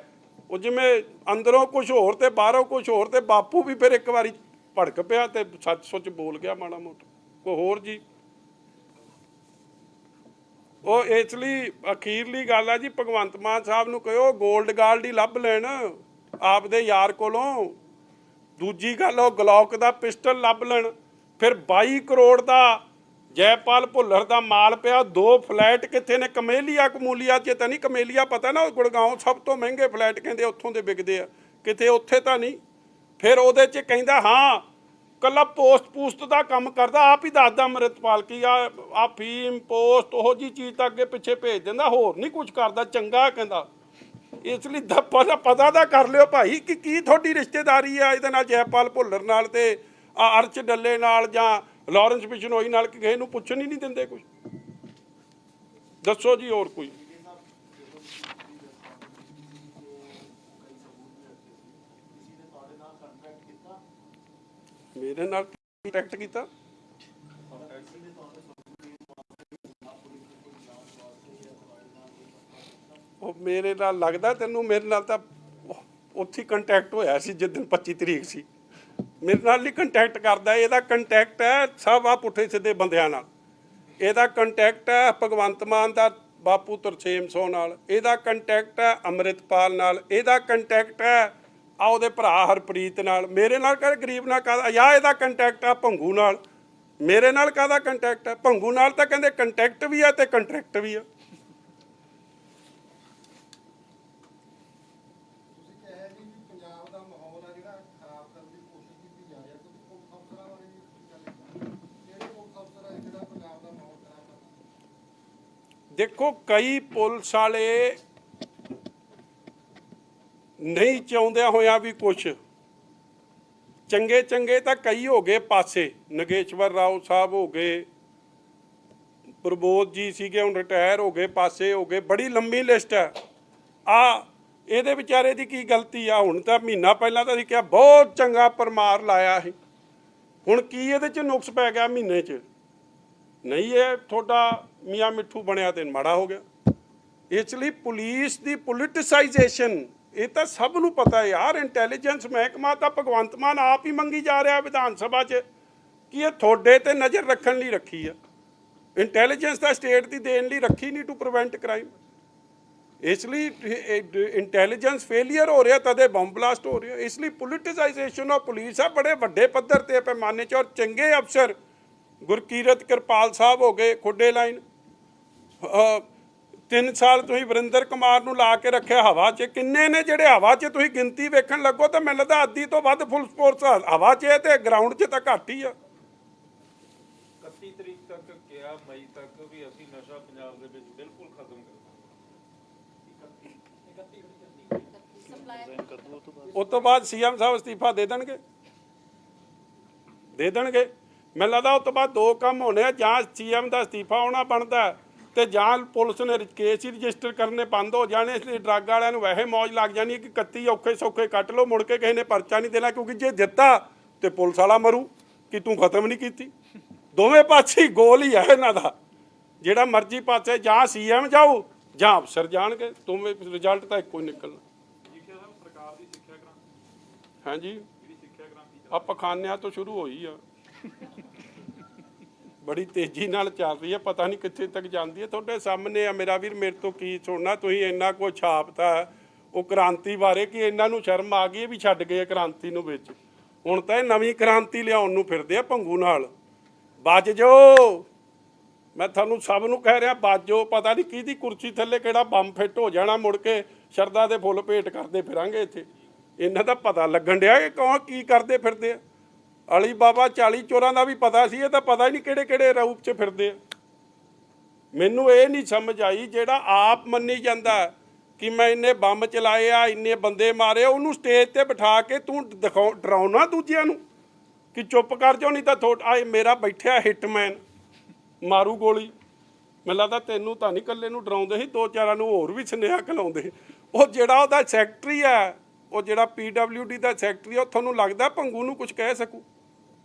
Speaker 1: ਉਹ ਜਿਵੇਂ ਅੰਦਰੋਂ ਕੁਝ ਹੋਰ ਤੇ ਬਾਹਰੋਂ ਕੁਝ ਹੋਰ ਤੇ ਬਾਪੂ ਵੀ ਫਿਰ ਇੱਕ ਵਾਰੀ ਭੜਕ ਪਿਆ ਤੇ ਸੱਚ ਸੁੱਚ ਬੋਲ ਗਿਆ ਮਾੜਾ ਮੋਟਾ। ਕੋਈ ਹੋਰ ਜੀ? ਉਹ ਇਸ ਲਈ ਅਖੀਰਲੀ ਗੱਲ ਆ ਜੀ, ਭਗਵੰਤ ਮਾਨ ਸਾਹਿਬ ਨੂੰ ਕਹਿਓ 골ਡ ਗਾਰਡ ਹੀ ਲੱਭ ਲੈਣ, ਆਪਦੇ ਯਾਰ ਕੋਲੋਂ। ਦੂਜੀ ਗੱਲ, ਉਹ ਗਲੌਕ ਦਾ ਪਿਸਟਲ ਲੱਭ ਲੈਣ। ਫਿਰ 22 ਕਰੋੜ ਦਾ ਜੈਪਾਲ ਭੁੱਲਰ ਦਾ ਮਾਲ ਪਿਆ, ਦੋ ਫਲੈਟ ਕਿੱਥੇ ਨੇ? ਕਮੇਲੀਆ ਕਮੂਲੀਆ ਚ ਤਾਂ ਨਹੀਂ ਕਮੇਲੀਆ ਪਤਾ ਨਾ, ਉਹ ਗੁੜਗਾਉਂ ਸਭ ਤੋਂ ਮਹਿੰਗੇ ਫਲੈਟ ਕਹਿੰਦੇ ਉੱਥੋਂ ਦੇ ਵਿਕਦੇ ਆ। ਕਿਤੇ ਉੱਥੇ ਤਾਂ ਨਹੀਂ। ਫਿਰ ਉਹਦੇ ਚ ਕਹਿੰਦਾ, ਹਾਂ ਕੱਲਾ ਪੋਸਟ ਪੂਸਟ ਦਾ ਕੰਮ ਕਰਦਾ, ਆਪ ਹੀ ਦੱਸਦਾ ਅੰਮ੍ਰਿਤਪਾਲ ਕੀ ਆ ਆ ਫੀਮ ਪੋਸਟ ਉਹ ਜੀ ਚੀਜ਼ ਤਾਂ ਅੱਗੇ ਪਿੱਛੇ ਭੇਜ ਦਿੰਦਾ, ਹੋਰ ਨਹੀਂ ਕੁਝ ਕਰਦਾ, ਚੰਗਾ ਕਹਿੰਦਾ। ਇਸ ਲਈ ਦਾ ਪਤਾ ਪਤਾ ਤਾਂ ਕਰ ਲਿਓ ਭਾਈ ਕਿ ਕੀ ਤੁਹਾਡੀ ਰਿਸ਼ਤੇਦਾਰੀ ਆ, ਇਹਦੇ ਨਾਲ ਜੈਪਾਲ ਭੁੱਲਰ ਨਾਲ ਤੇ ਆ ਅਰਚ ਡੱਲੇ ਨਾਲ ਜਾਂ ਲਾਰੈਂਸ ਬਿਸ਼ਨੋਈ ਨਾਲ ਕਿਸੇ ਨੂੰ ਪੁੱਛਣ ਹੀ ਨਹੀਂ ਦਿੰਦੇ ਕੁਝ ਦੱਸੋ ਜੀ ਹੋਰ ਕੋਈ। ਮੇਰੇ ਨਾਲ ਕੰਟੈਕਟ ਕੀਤਾ? ਉਹ ਮੇਰੇ ਨਾਲ ਲੱਗਦਾ ਤੈਨੂੰ, ਮੇਰੇ ਨਾਲ ਤਾਂ ਉੱਥੇ ਕੰਟੈਕਟ ਹੋਇਆ ਸੀ ਜਿਸ ਦਿਨ 25 ਤਰੀਕ ਸੀ। ਮੇਰੇ ਨਾਲ ਹੀ ਕੰਟੈਕਟ ਕਰਦਾ, ਇਹਦਾ ਕੰਟੈਕਟ ਹੈ ਸਭ ਆ ਪੁੱਠੇ ਸਿੱਧੇ ਬੰਦਿਆਂ ਨਾਲ। ਇਹਦਾ ਕੰਟੈਕਟ ਹੈ ਭਗਵੰਤ ਮਾਨ ਦਾ ਬਾਪੂ ਤਰਸੇਮ ਸੋ ਨਾਲ। ਇਹਦਾ ਕੰਟੈਕਟ ਹੈ ਅੰਮ੍ਰਿਤਪਾਲ ਨਾਲ। ਇਹਦਾ ਕੰਟੈਕਟ ਹੈ ਆ ਉਹਦੇ ਭਰਾ ਹਰਪ੍ਰੀਤ ਨਾਲ ਮੇਰੇ ਨਾਲ ਕਰ ਗਰੀਬ ਨਾਲ ਕਾਹਦਾ? ਜਾਂ ਇਹਦਾ ਕੰਟੈਕਟ ਆ ਭੰਗੂ ਨਾਲ। ਮੇਰੇ ਨਾਲ ਕਾਹਦਾ ਕੰਟੈਕਟ ਹੈ ਭੰਗੂ ਨਾਲ ਤਾਂ ਕਹਿੰਦੇ ਕੰਟੈਕਟ ਵੀ ਆ ਤੇ ਕੰਟਰੈਕਟ ਵੀ ਆ।
Speaker 6: ਆ ਆ।
Speaker 1: ਦੇਖੋ ਕਈ ਪੁਲਿਸ ਵਾਲੇ ਨਹੀਂ ਚਾਹੁੰਦਿਆਂ ਹੋਇਆ ਵੀ ਕੁਛ। ਚੰਗੇ ਚੰਗੇ ਤਾਂ ਕਈ ਹੋ ਗਏ ਪਾਸੇ। ਨਗੇਸ਼ਵਰ ਰਾਓ ਸਾਹਿਬ ਹੋ ਗਏ। ਪ੍ਰਬੋਧ ਜੀ ਸੀਗੇ, ਹੁਣ ਰਿਟਾਇਰ ਹੋ ਗਏ, ਪਾਸੇ ਹੋ ਗਏ। ਬੜੀ ਲੰਮੀ ਲਿਸਟ ਹੈ। ਆ, ਇਹਦੇ ਵਿਚਾਰੇ ਦੀ ਕੀ ਗਲਤੀ ਆ? ਹੁਣ ਤਾਂ ਮਹੀਨਾ ਪਹਿਲਾਂ ਤਾਂ ਅਸੀਂ ਕਿਹਾ ਬਹੁਤ ਚੰਗਾ ਪਰਮਾਰ ਲਾਇਆ ਸੀ। ਹੁਣ ਕੀ ਇਹਦੇ ਚ ਨੁਕਸ ਪੈ ਗਿਆ ਮਹੀਨੇ ਚ? ਨਹੀਂ, ਇਹ ਤੁਹਾਡਾ ਮੀਆਂ ਮਿੱਠੂ ਬਣਿਆ ਤੇ ਮਾੜਾ ਹੋ ਗਿਆ। ਇਸ ਲਈ ਪੁਲਿਸ ਦੀ ਪੋਲਿਟਿਸਾਈਜੇਸ਼ਨ ਇਹ ਤਾਂ ਸਭ ਨੂੰ ਪਤਾ ਯਾਰ ਇੰਟੈਲੀਜੈਂਸ ਮਹਿਕਮਾ ਤਾਂ ਭਗਵੰਤ ਮਾਨ ਆਪ ਹੀ ਮੰਗੀ ਜਾ ਰਿਹਾ ਵਿਧਾਨ ਸਭਾ 'ਚ ਕਿ ਇਹ ਤੁਹਾਡੇ ਤੇ ਨਜ਼ਰ ਰੱਖਣ ਲਈ ਰੱਖੀ ਆ। ਇੰਟੈਲੀਜੈਂਸ ਤਾਂ ਸਟੇਟ ਦੀ ਦੇਣ ਲਈ ਰੱਖੀ ਨਹੀਂ ਟੂ ਪ੍ਰੀਵੈਂਟ ਕ੍ਰਾਈਮ ਇਸ ਲਈ ਇੰਟੈਲੀਜੈਂਸ ਫੇਲਿਅਰ ਹੋ ਰਿਹਾ, ਤਦੇ ਬੰਬ ਬਲਾਸਟ ਹੋ ਰਿਹਾ। ਇਸ ਲਈ ਪੋਲਿਟਿਸਾਈਜੇਸ਼ਨ ਆਫ ਪੁਲਿਸ ਆ, ਬੜੇ ਵੱਡੇ ਪੱਧਰ ਤੇ ਪੈਮਾਨੇ 'ਚ। ਔਰ ਚੰਗੇ ਅਫਸਰ ਗੁਰਕੀਰਤ ਕਿਰਪਾਲ ਸਾਹਿਬ ਹੋ ਗਏ ਖੁੱਡੇ ਲਾਈਨ। ਤਿੰਨ ਸਾਲ ਤੁਸੀਂ ਵਰਿੰਦਰ ਕੁਮਾਰ ਨੂੰ ਲਾ ਕੇ ਰੱਖਿਆ ਹਵਾ 'ਚ ਕਿੰਨੇ ਨੇ ਜਿਹੜੇ ਹਵਾ 'ਚ ਤੁਸੀਂ ਗਿਣਤੀ ਵੇਖਣ ਲੱਗੋ ਤਾਂ ਮੈਨੂੰ ਲੱਗਦਾ ਅੱਧੀ ਤੋਂ ਵੱਧ ਫੁੱਲ ਸਪੋਰਟਸ ਹਵਾ 'ਚ ਤੇ ਗਰਾਊਂਡ 'ਚ ਤਾਂ ਘੱਟ ਹੀ ਆ।
Speaker 3: 31 ਤਰੀਕ ਤੱਕ ਕਿਹਾ ਮਈ ਤੱਕ ਵੀ ਅਸੀਂ ਨਸ਼ਾ ਪੰਜਾਬ ਦੇ ਵਿੱਚ ਬਿਲਕੁਲ ਖਤਮ ਕਰਾਂਗੇ
Speaker 1: ਉਸ ਤੋਂ ਬਾਅਦ ਸੀਐਮ ਸਾਹਿਬ ਅਸਤੀਫਾ ਦੇ ਦੇਣਗੇ। ਦੇ ਦੇਣਗੇ। ਮੈਨੂੰ ਲੱਗਦਾ ਉਸ ਤੋਂ ਬਾਅਦ ਦੋ ਕੰਮ ਹੋਣੇ ਆ ਜਾਂ ਸੀਐਮ ਦਾ ਅਸਤੀਫਾ ਹੋਣਾ ਬਣਦਾ ਤੇ ਜਾਂ ਪੁਲਿਸ ਨੇ ਕੇਸ ਹੀ ਰਜਿਸਟਰ ਕਰਨੇ ਬੰਦ ਹੋ ਜਾਣੇ ਇਸ ਲਈ ਡਰੱਗ ਵਾਲਿਆਂ ਨੂੰ ਵੈਸੇ ਮੌਜ ਲੱਗ ਜਾਣੀ ਕਿ 31 ਔਖੇ ਸੌਖੇ ਕੱਟ ਲਓ ਮੁੜ ਕੇ ਕਿਸੇ ਨੇ ਪਰਚਾ ਨਹੀਂ ਦੇਣਾ ਕਿਉਂਕਿ ਜੇ ਦਿੱਤਾ ਤੇ ਪੁਲਿਸ ਵਾਲਾ ਮਰੂ ਕਿ ਤੂੰ ਖਤਮ ਨਹੀਂ ਕੀਤੀ? ਦੋਵੇਂ ਪਾਸੇ ਗੋਲ ਹੀ ਹੈ ਇਹਨਾਂ ਦਾ। ਜਿਹੜਾ ਮਰਜ਼ੀ ਪਾਸੇ ਜਾਂ ਸੀਐਮ ਜਾਊ ਜਾਂ ਅਫਸਰ ਜਾਣਗੇ ਦੋਵੇਂ ਰਿਜ਼ਲਟ ਤਾਂ ਇੱਕੋ ਹੀ ਨਿਕਲਣਾ। ਹਾਂਜੀ। ਆ ਪਖਾਨਿਆਂ ਤੋਂ ਸ਼ੁਰੂ ਹੋਈ ਆ। ਬੜੀ ਤੇਜ਼ੀ ਨਾਲ ਚੱਲ ਰਹੀ ਹੈ, ਪਤਾ ਨਹੀਂ ਕਿੱਥੇ ਤੱਕ ਜਾਂਦੀ ਹੈ। ਤੁਹਾਡੇ ਸਾਹਮਣੇ ਆ ਮੇਰਾ ਵੀਰ, ਮੇਰੇ ਤੋਂ ਕੀ ਸੁਣਨਾ? ਤੁਸੀਂ ਇੰਨਾ ਕੁ ਛਾਪਤਾ ਉਹ ਕ੍ਰਾਂਤੀ ਬਾਰੇ ਕਿ ਇਹਨਾਂ ਨੂੰ ਸ਼ਰਮ ਆ ਗਈ ਇਹ ਵੀ ਛੱਡ ਗਏ ਕ੍ਰਾਂਤੀ ਨੂੰ ਵਿੱਚ। ਹੁਣ ਤਾਂ ਇਹ ਨਵੀਂ ਕ੍ਰਾਂਤੀ ਲਿਆਉਣ ਨੂੰ ਫਿਰਦੇ ਆ ਭੰਗੂ ਨਾਲ। ਬਚ ਜੋ ਮੈਂ ਤੁਹਾਨੂੰ ਸਭ ਨੂੰ ਕਹਿ ਰਿਹਾ ਬਾਜੋ ਪਤਾ ਨਹੀਂ ਕਿਹਦੀ ਕੁਰਸੀ ਥੱਲੇ ਕਿਹੜਾ ਬੰਬ ਫਿੱਟ ਹੋ ਜਾਣਾ, ਮੁੜ ਕੇ ਸ਼ਰਦਾ ਦੇ ਫੁੱਲ ਭੇਟ ਕਰਦੇ ਫਿਰਾਂਗੇ ਇੱਥੇ। ਇਹਨਾਂ ਦਾ ਪਤਾ ਲੱਗਣ ਡਿਆ ਕਿ ਕੌਣ ਕੀ ਕਰਦੇ ਫਿਰਦੇ ਆ। ਅਲੀ ਬਾਬਾ 40 ਚੋਰਾਂ ਦਾ ਵੀ ਪਤਾ ਸੀ, ਇਹ ਤਾਂ ਪਤਾ ਹੀ ਨਹੀਂ ਕਿਹੜੇ ਕਿਹੜੇ ਰੂਪ 'ਚ ਫਿਰਦੇ ਆ। ਮੈਨੂੰ ਇਹ ਨਹੀਂ ਸਮਝ ਆਈ ਜਿਹੜਾ ਆਪ ਮੰਨੀ ਜਾਂਦਾ ਕਿ ਮੈਂ ਇੰਨੇ ਬੰਬ ਚਲਾਏ ਆ, ਇੰਨੇ ਬੰਦੇ ਮਾਰੇ ਉਹਨੂੰ ਸਟੇਜ ਤੇ ਬਿਠਾ ਕੇ ਤੂੰ ਦਿਖਾਉ, ਡਰਾਉਣਾ ਦੂਜਿਆਂ ਨੂੰ ਕਿ ਚੁੱਪ ਕਰ ਜਾਓ, ਨਹੀਂ ਤਾਂ ਥੋੜਾ ਆਏ ਮੇਰਾ ਬੈਠਿਆ ਹਿਟਮੈਨ ਮਾਰੂ ਗੋਲੀ। ਮੈਨੂੰ ਲੱਗਦਾ ਤੈਨੂੰ ਤਾਂ ਨਹੀਂ ਇਕੱਲੇ ਨੂੰ ਡਰਾਉਂਦੇ ਸੀ, ਦੋ ਚਾਰਾਂ ਨੂੰ ਹੋਰ ਵੀ ਸੁਨੇਹਾ ਖਲਾਉਂਦੇ ਉਹ ਜਿਹੜਾ ਉਹਦਾ ਸੈਕਟਰੀ ਆ ਉਹ ਜਿਹੜਾ ਪੀਡਬਲਯੂਡੀ ਦਾ ਸੈਕਟਰੀ ਆ ਉਹ ਤੁਹਾਨੂੰ ਲੱਗਦਾ ਭੰਗੂ ਨੂੰ ਕੁਝ ਕਹਿ ਸਕੂ?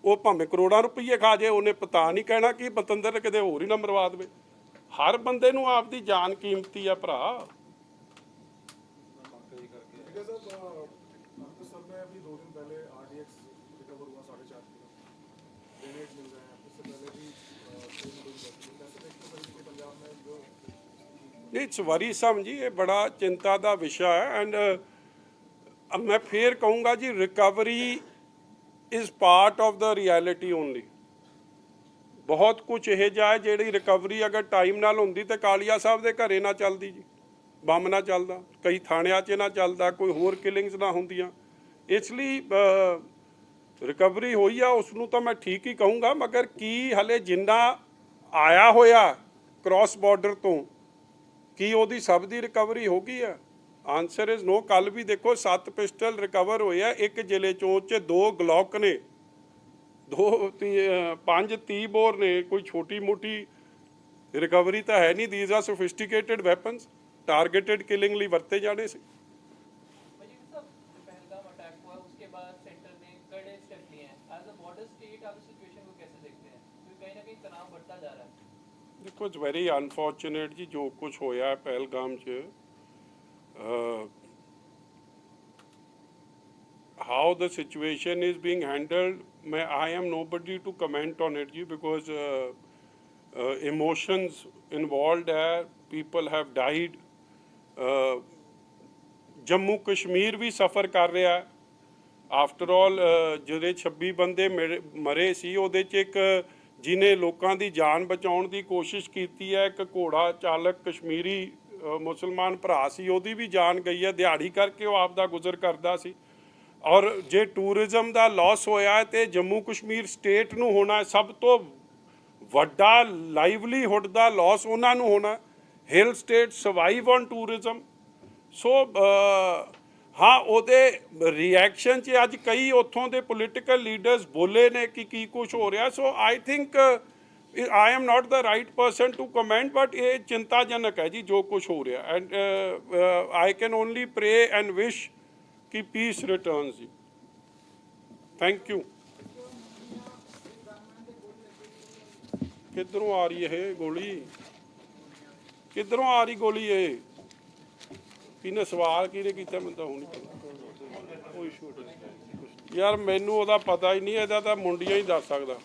Speaker 1: ਉਹ ਭਾਵੇਂ ਕਰੋੜਾਂ ਰੁਪਏ ਖਾ ਜੇ, ਉਹਨੇ ਪਤਾ ਨਹੀਂ ਕਹਿਣਾ ਕਿ ਬਤੰਦਰ ਕਿਤੇ ਹੋਰ ਹੀ ਨਾ ਮਰਵਾ ਦੇਵੇ। ਹਰ ਬੰਦੇ ਨੂੰ ਆਪ ਦੀ ਜਾਨ ਕੀਮਤੀ ਆ ਭਰਾ। ਨਹੀਂ, ਸਵਾਰੀ ਸਮਝੀ ਇਹ ਬੜਾ ਚਿੰਤਾ ਦਾ ਵਿਸ਼ਾ ਹੈ। ਐਂਡ ਮੈਂ ਫੇਰ ਕਹੂੰਗਾ ਜੀ recovery is part of the reality only ਬਹੁਤ ਕੁਝ ਇਹ ਜਾਏ ਜਿਹੜੀ ਰਿਕਵਰੀ ਅਗਰ ਟਾਈਮ ਨਾਲ ਹੁੰਦੀ ਤੇ ਕਾਲੀਆ ਸਾਹਿਬ ਦੇ ਘਰੇ ਨਾ ਚੱਲਦੀ ਜੀ। ਬੰਮ ਨਾ ਚੱਲਦਾ, ਕਈ ਥਾਣਿਆਂ 'ਚ ਨਾ ਚੱਲਦਾ, ਕੋਈ ਹੋਰ ਕਿਲਿੰਗਸ ਨਾ ਹੁੰਦੀਆਂ। ਇਸ ਲਈ ਰਿਕਵਰੀ ਹੋਈ ਆ ਉਸ ਨੂੰ ਤਾਂ ਮੈਂ ਠੀਕ ਹੀ ਕਹੂੰਗਾ, ਮਗਰ ਕੀ ਹਲੇ ਜਿੰਨਾ ਆਇਆ ਹੋਇਆ ਕ੍ਰਾਸ ਬਾਰਡਰ ਤੋਂ, ਕੀ ਉਹਦੀ ਸਭ ਦੀ ਰਿਕਵਰੀ ਹੋ ਗਈ ਆ? ਆਨਸਰ ਇਜ਼ ਨੋ ਕੱਲ ਵੀ ਦੇਖੋ ਸੱਤ ਪਿਸਟਲ ਰਿਕਵਰ ਹੋਏ ਆ। ਇੱਕ ਜ਼ਿਲ੍ਹੇ ਚੋਂ ਚ ਦੋ ਗਲੋਕ ਨੇ। ਦੋ ਪੰਜ 30 ਬੋਰ ਨੇ। ਕੋਈ ਛੋਟੀ ਮੋਟੀ ਰਿਕਵਰੀ ਤਾਂ ਹੈ ਨਹੀਂ। These are sophisticated weapons targeted killing ਲਈ ਵਰਤੇ ਜਾਣੇ ਸੀ। ਦੇਖੋ ਵੈਰੀ ਅਨਫੋਰਚੂਨੇਟ ਜੀ ਜੋ ਕੁਝ ਹੋਇਆ ਪਹਿਲਗਾਮ 'ਚ। How the situation is being handled ਮੈਂ I am nobody to comment on it ਜੀ ਬਿਕੋਜ਼ ਇਮੋਸ਼ਨਸ ਇਨਵੋਲਵਡ ਹੈ people have died Jammu Kashmir we suffer ਕਰ ਰਿਹਾ ਆਫਟਰ ਆਲ ਜਿਹੜੇ 26 ਬੰਦੇ ਮੇਰੇ- ਮਰੇ ਸੀ ਉਹਦੇ ਚ ਇੱਕ ਜਿਨੇ ਲੋਕਾਂ ਦੀ ਜਾਨ ਬਚਾਉਣ ਦੀ ਕੋਸ਼ਿਸ਼ ਕੀਤੀ ਹੈ ਇੱਕ ਘੋੜਾ ਚਾਲਕ ਕਸ਼ਮੀਰੀ ਮੁਸਲਮਾਨ ਭਰਾ ਸੀ, ਉਹਦੀ ਵੀ ਜਾਨ ਗਈ ਹੈ, ਦਿਹਾੜੀ ਕਰਕੇ ਉਹ ਆਪ ਦਾ ਗੁਜ਼ਰ ਕਰਦਾ ਸੀ। ਔਰ ਜੇ ਟੂਰਿਜ਼ਮ ਦਾ ਲਾਸ ਹੋਇਆ ਹੈ ਤੇ ਜੰਮੂ ਕਸ਼ਮੀਰ ਸਟੇਟ ਨੂੰ ਹੋਣਾ ਸਭ ਤੋਂ ਵੱਡਾ ਲਾਈਵਲੀਹੁੱਡ ਦਾ ਲਾਸ ਉਹਨਾਂ ਨੂੰ ਹੋਣਾ hill state survive on tourism so ਹਾਂ, ਉਹਦੇ ਰਿਐਕਸ਼ਨ 'ਚ ਅੱਜ ਕਈ ਉੱਥੋਂ ਦੇ ਪੋਲੀਟੀਕਲ ਲੀਡਰਸ ਬੋਲੇ ਨੇ ਕਿ ਕੀ ਕੁਝ ਹੋ ਰਿਹਾ। So I think I am not the right person to comment but ਇਹ ਚਿੰਤਾਜਨਕ ਹੈ ਜੀ ਜੋ ਕੁਝ ਹੋ ਰਿਹਾ and I can only pray and wish ਕਿ ਪੀਸ ਰਿਟਰਨਸ ਜੀ। ਥੈਂਕ ਯੂ ਕਿੱਧਰੋਂ ਆ ਰਹੀ ਇਹ ਗੋਲੀ? ਕਿੱਧਰੋਂ ਆ ਰਹੀ ਗੋਲੀ ਇਹ? ਕਿਹਨੇ ਸਵਾਲ ਕਿਹਨੇ ਕੀਤਾ ਮੈਨੂੰ ਤਾਂ ਹੁਣ ਕੋਈ ਸ਼ੂਟ ਯਾਰ ਮੈਨੂੰ ਉਹਦਾ ਪਤਾ ਹੀ ਨਹੀਂ ਇਹਦਾ ਤਾਂ ਮੁੰਡੀਆਂ ਹੀ ਦੱਸ ਸਕਦਾ।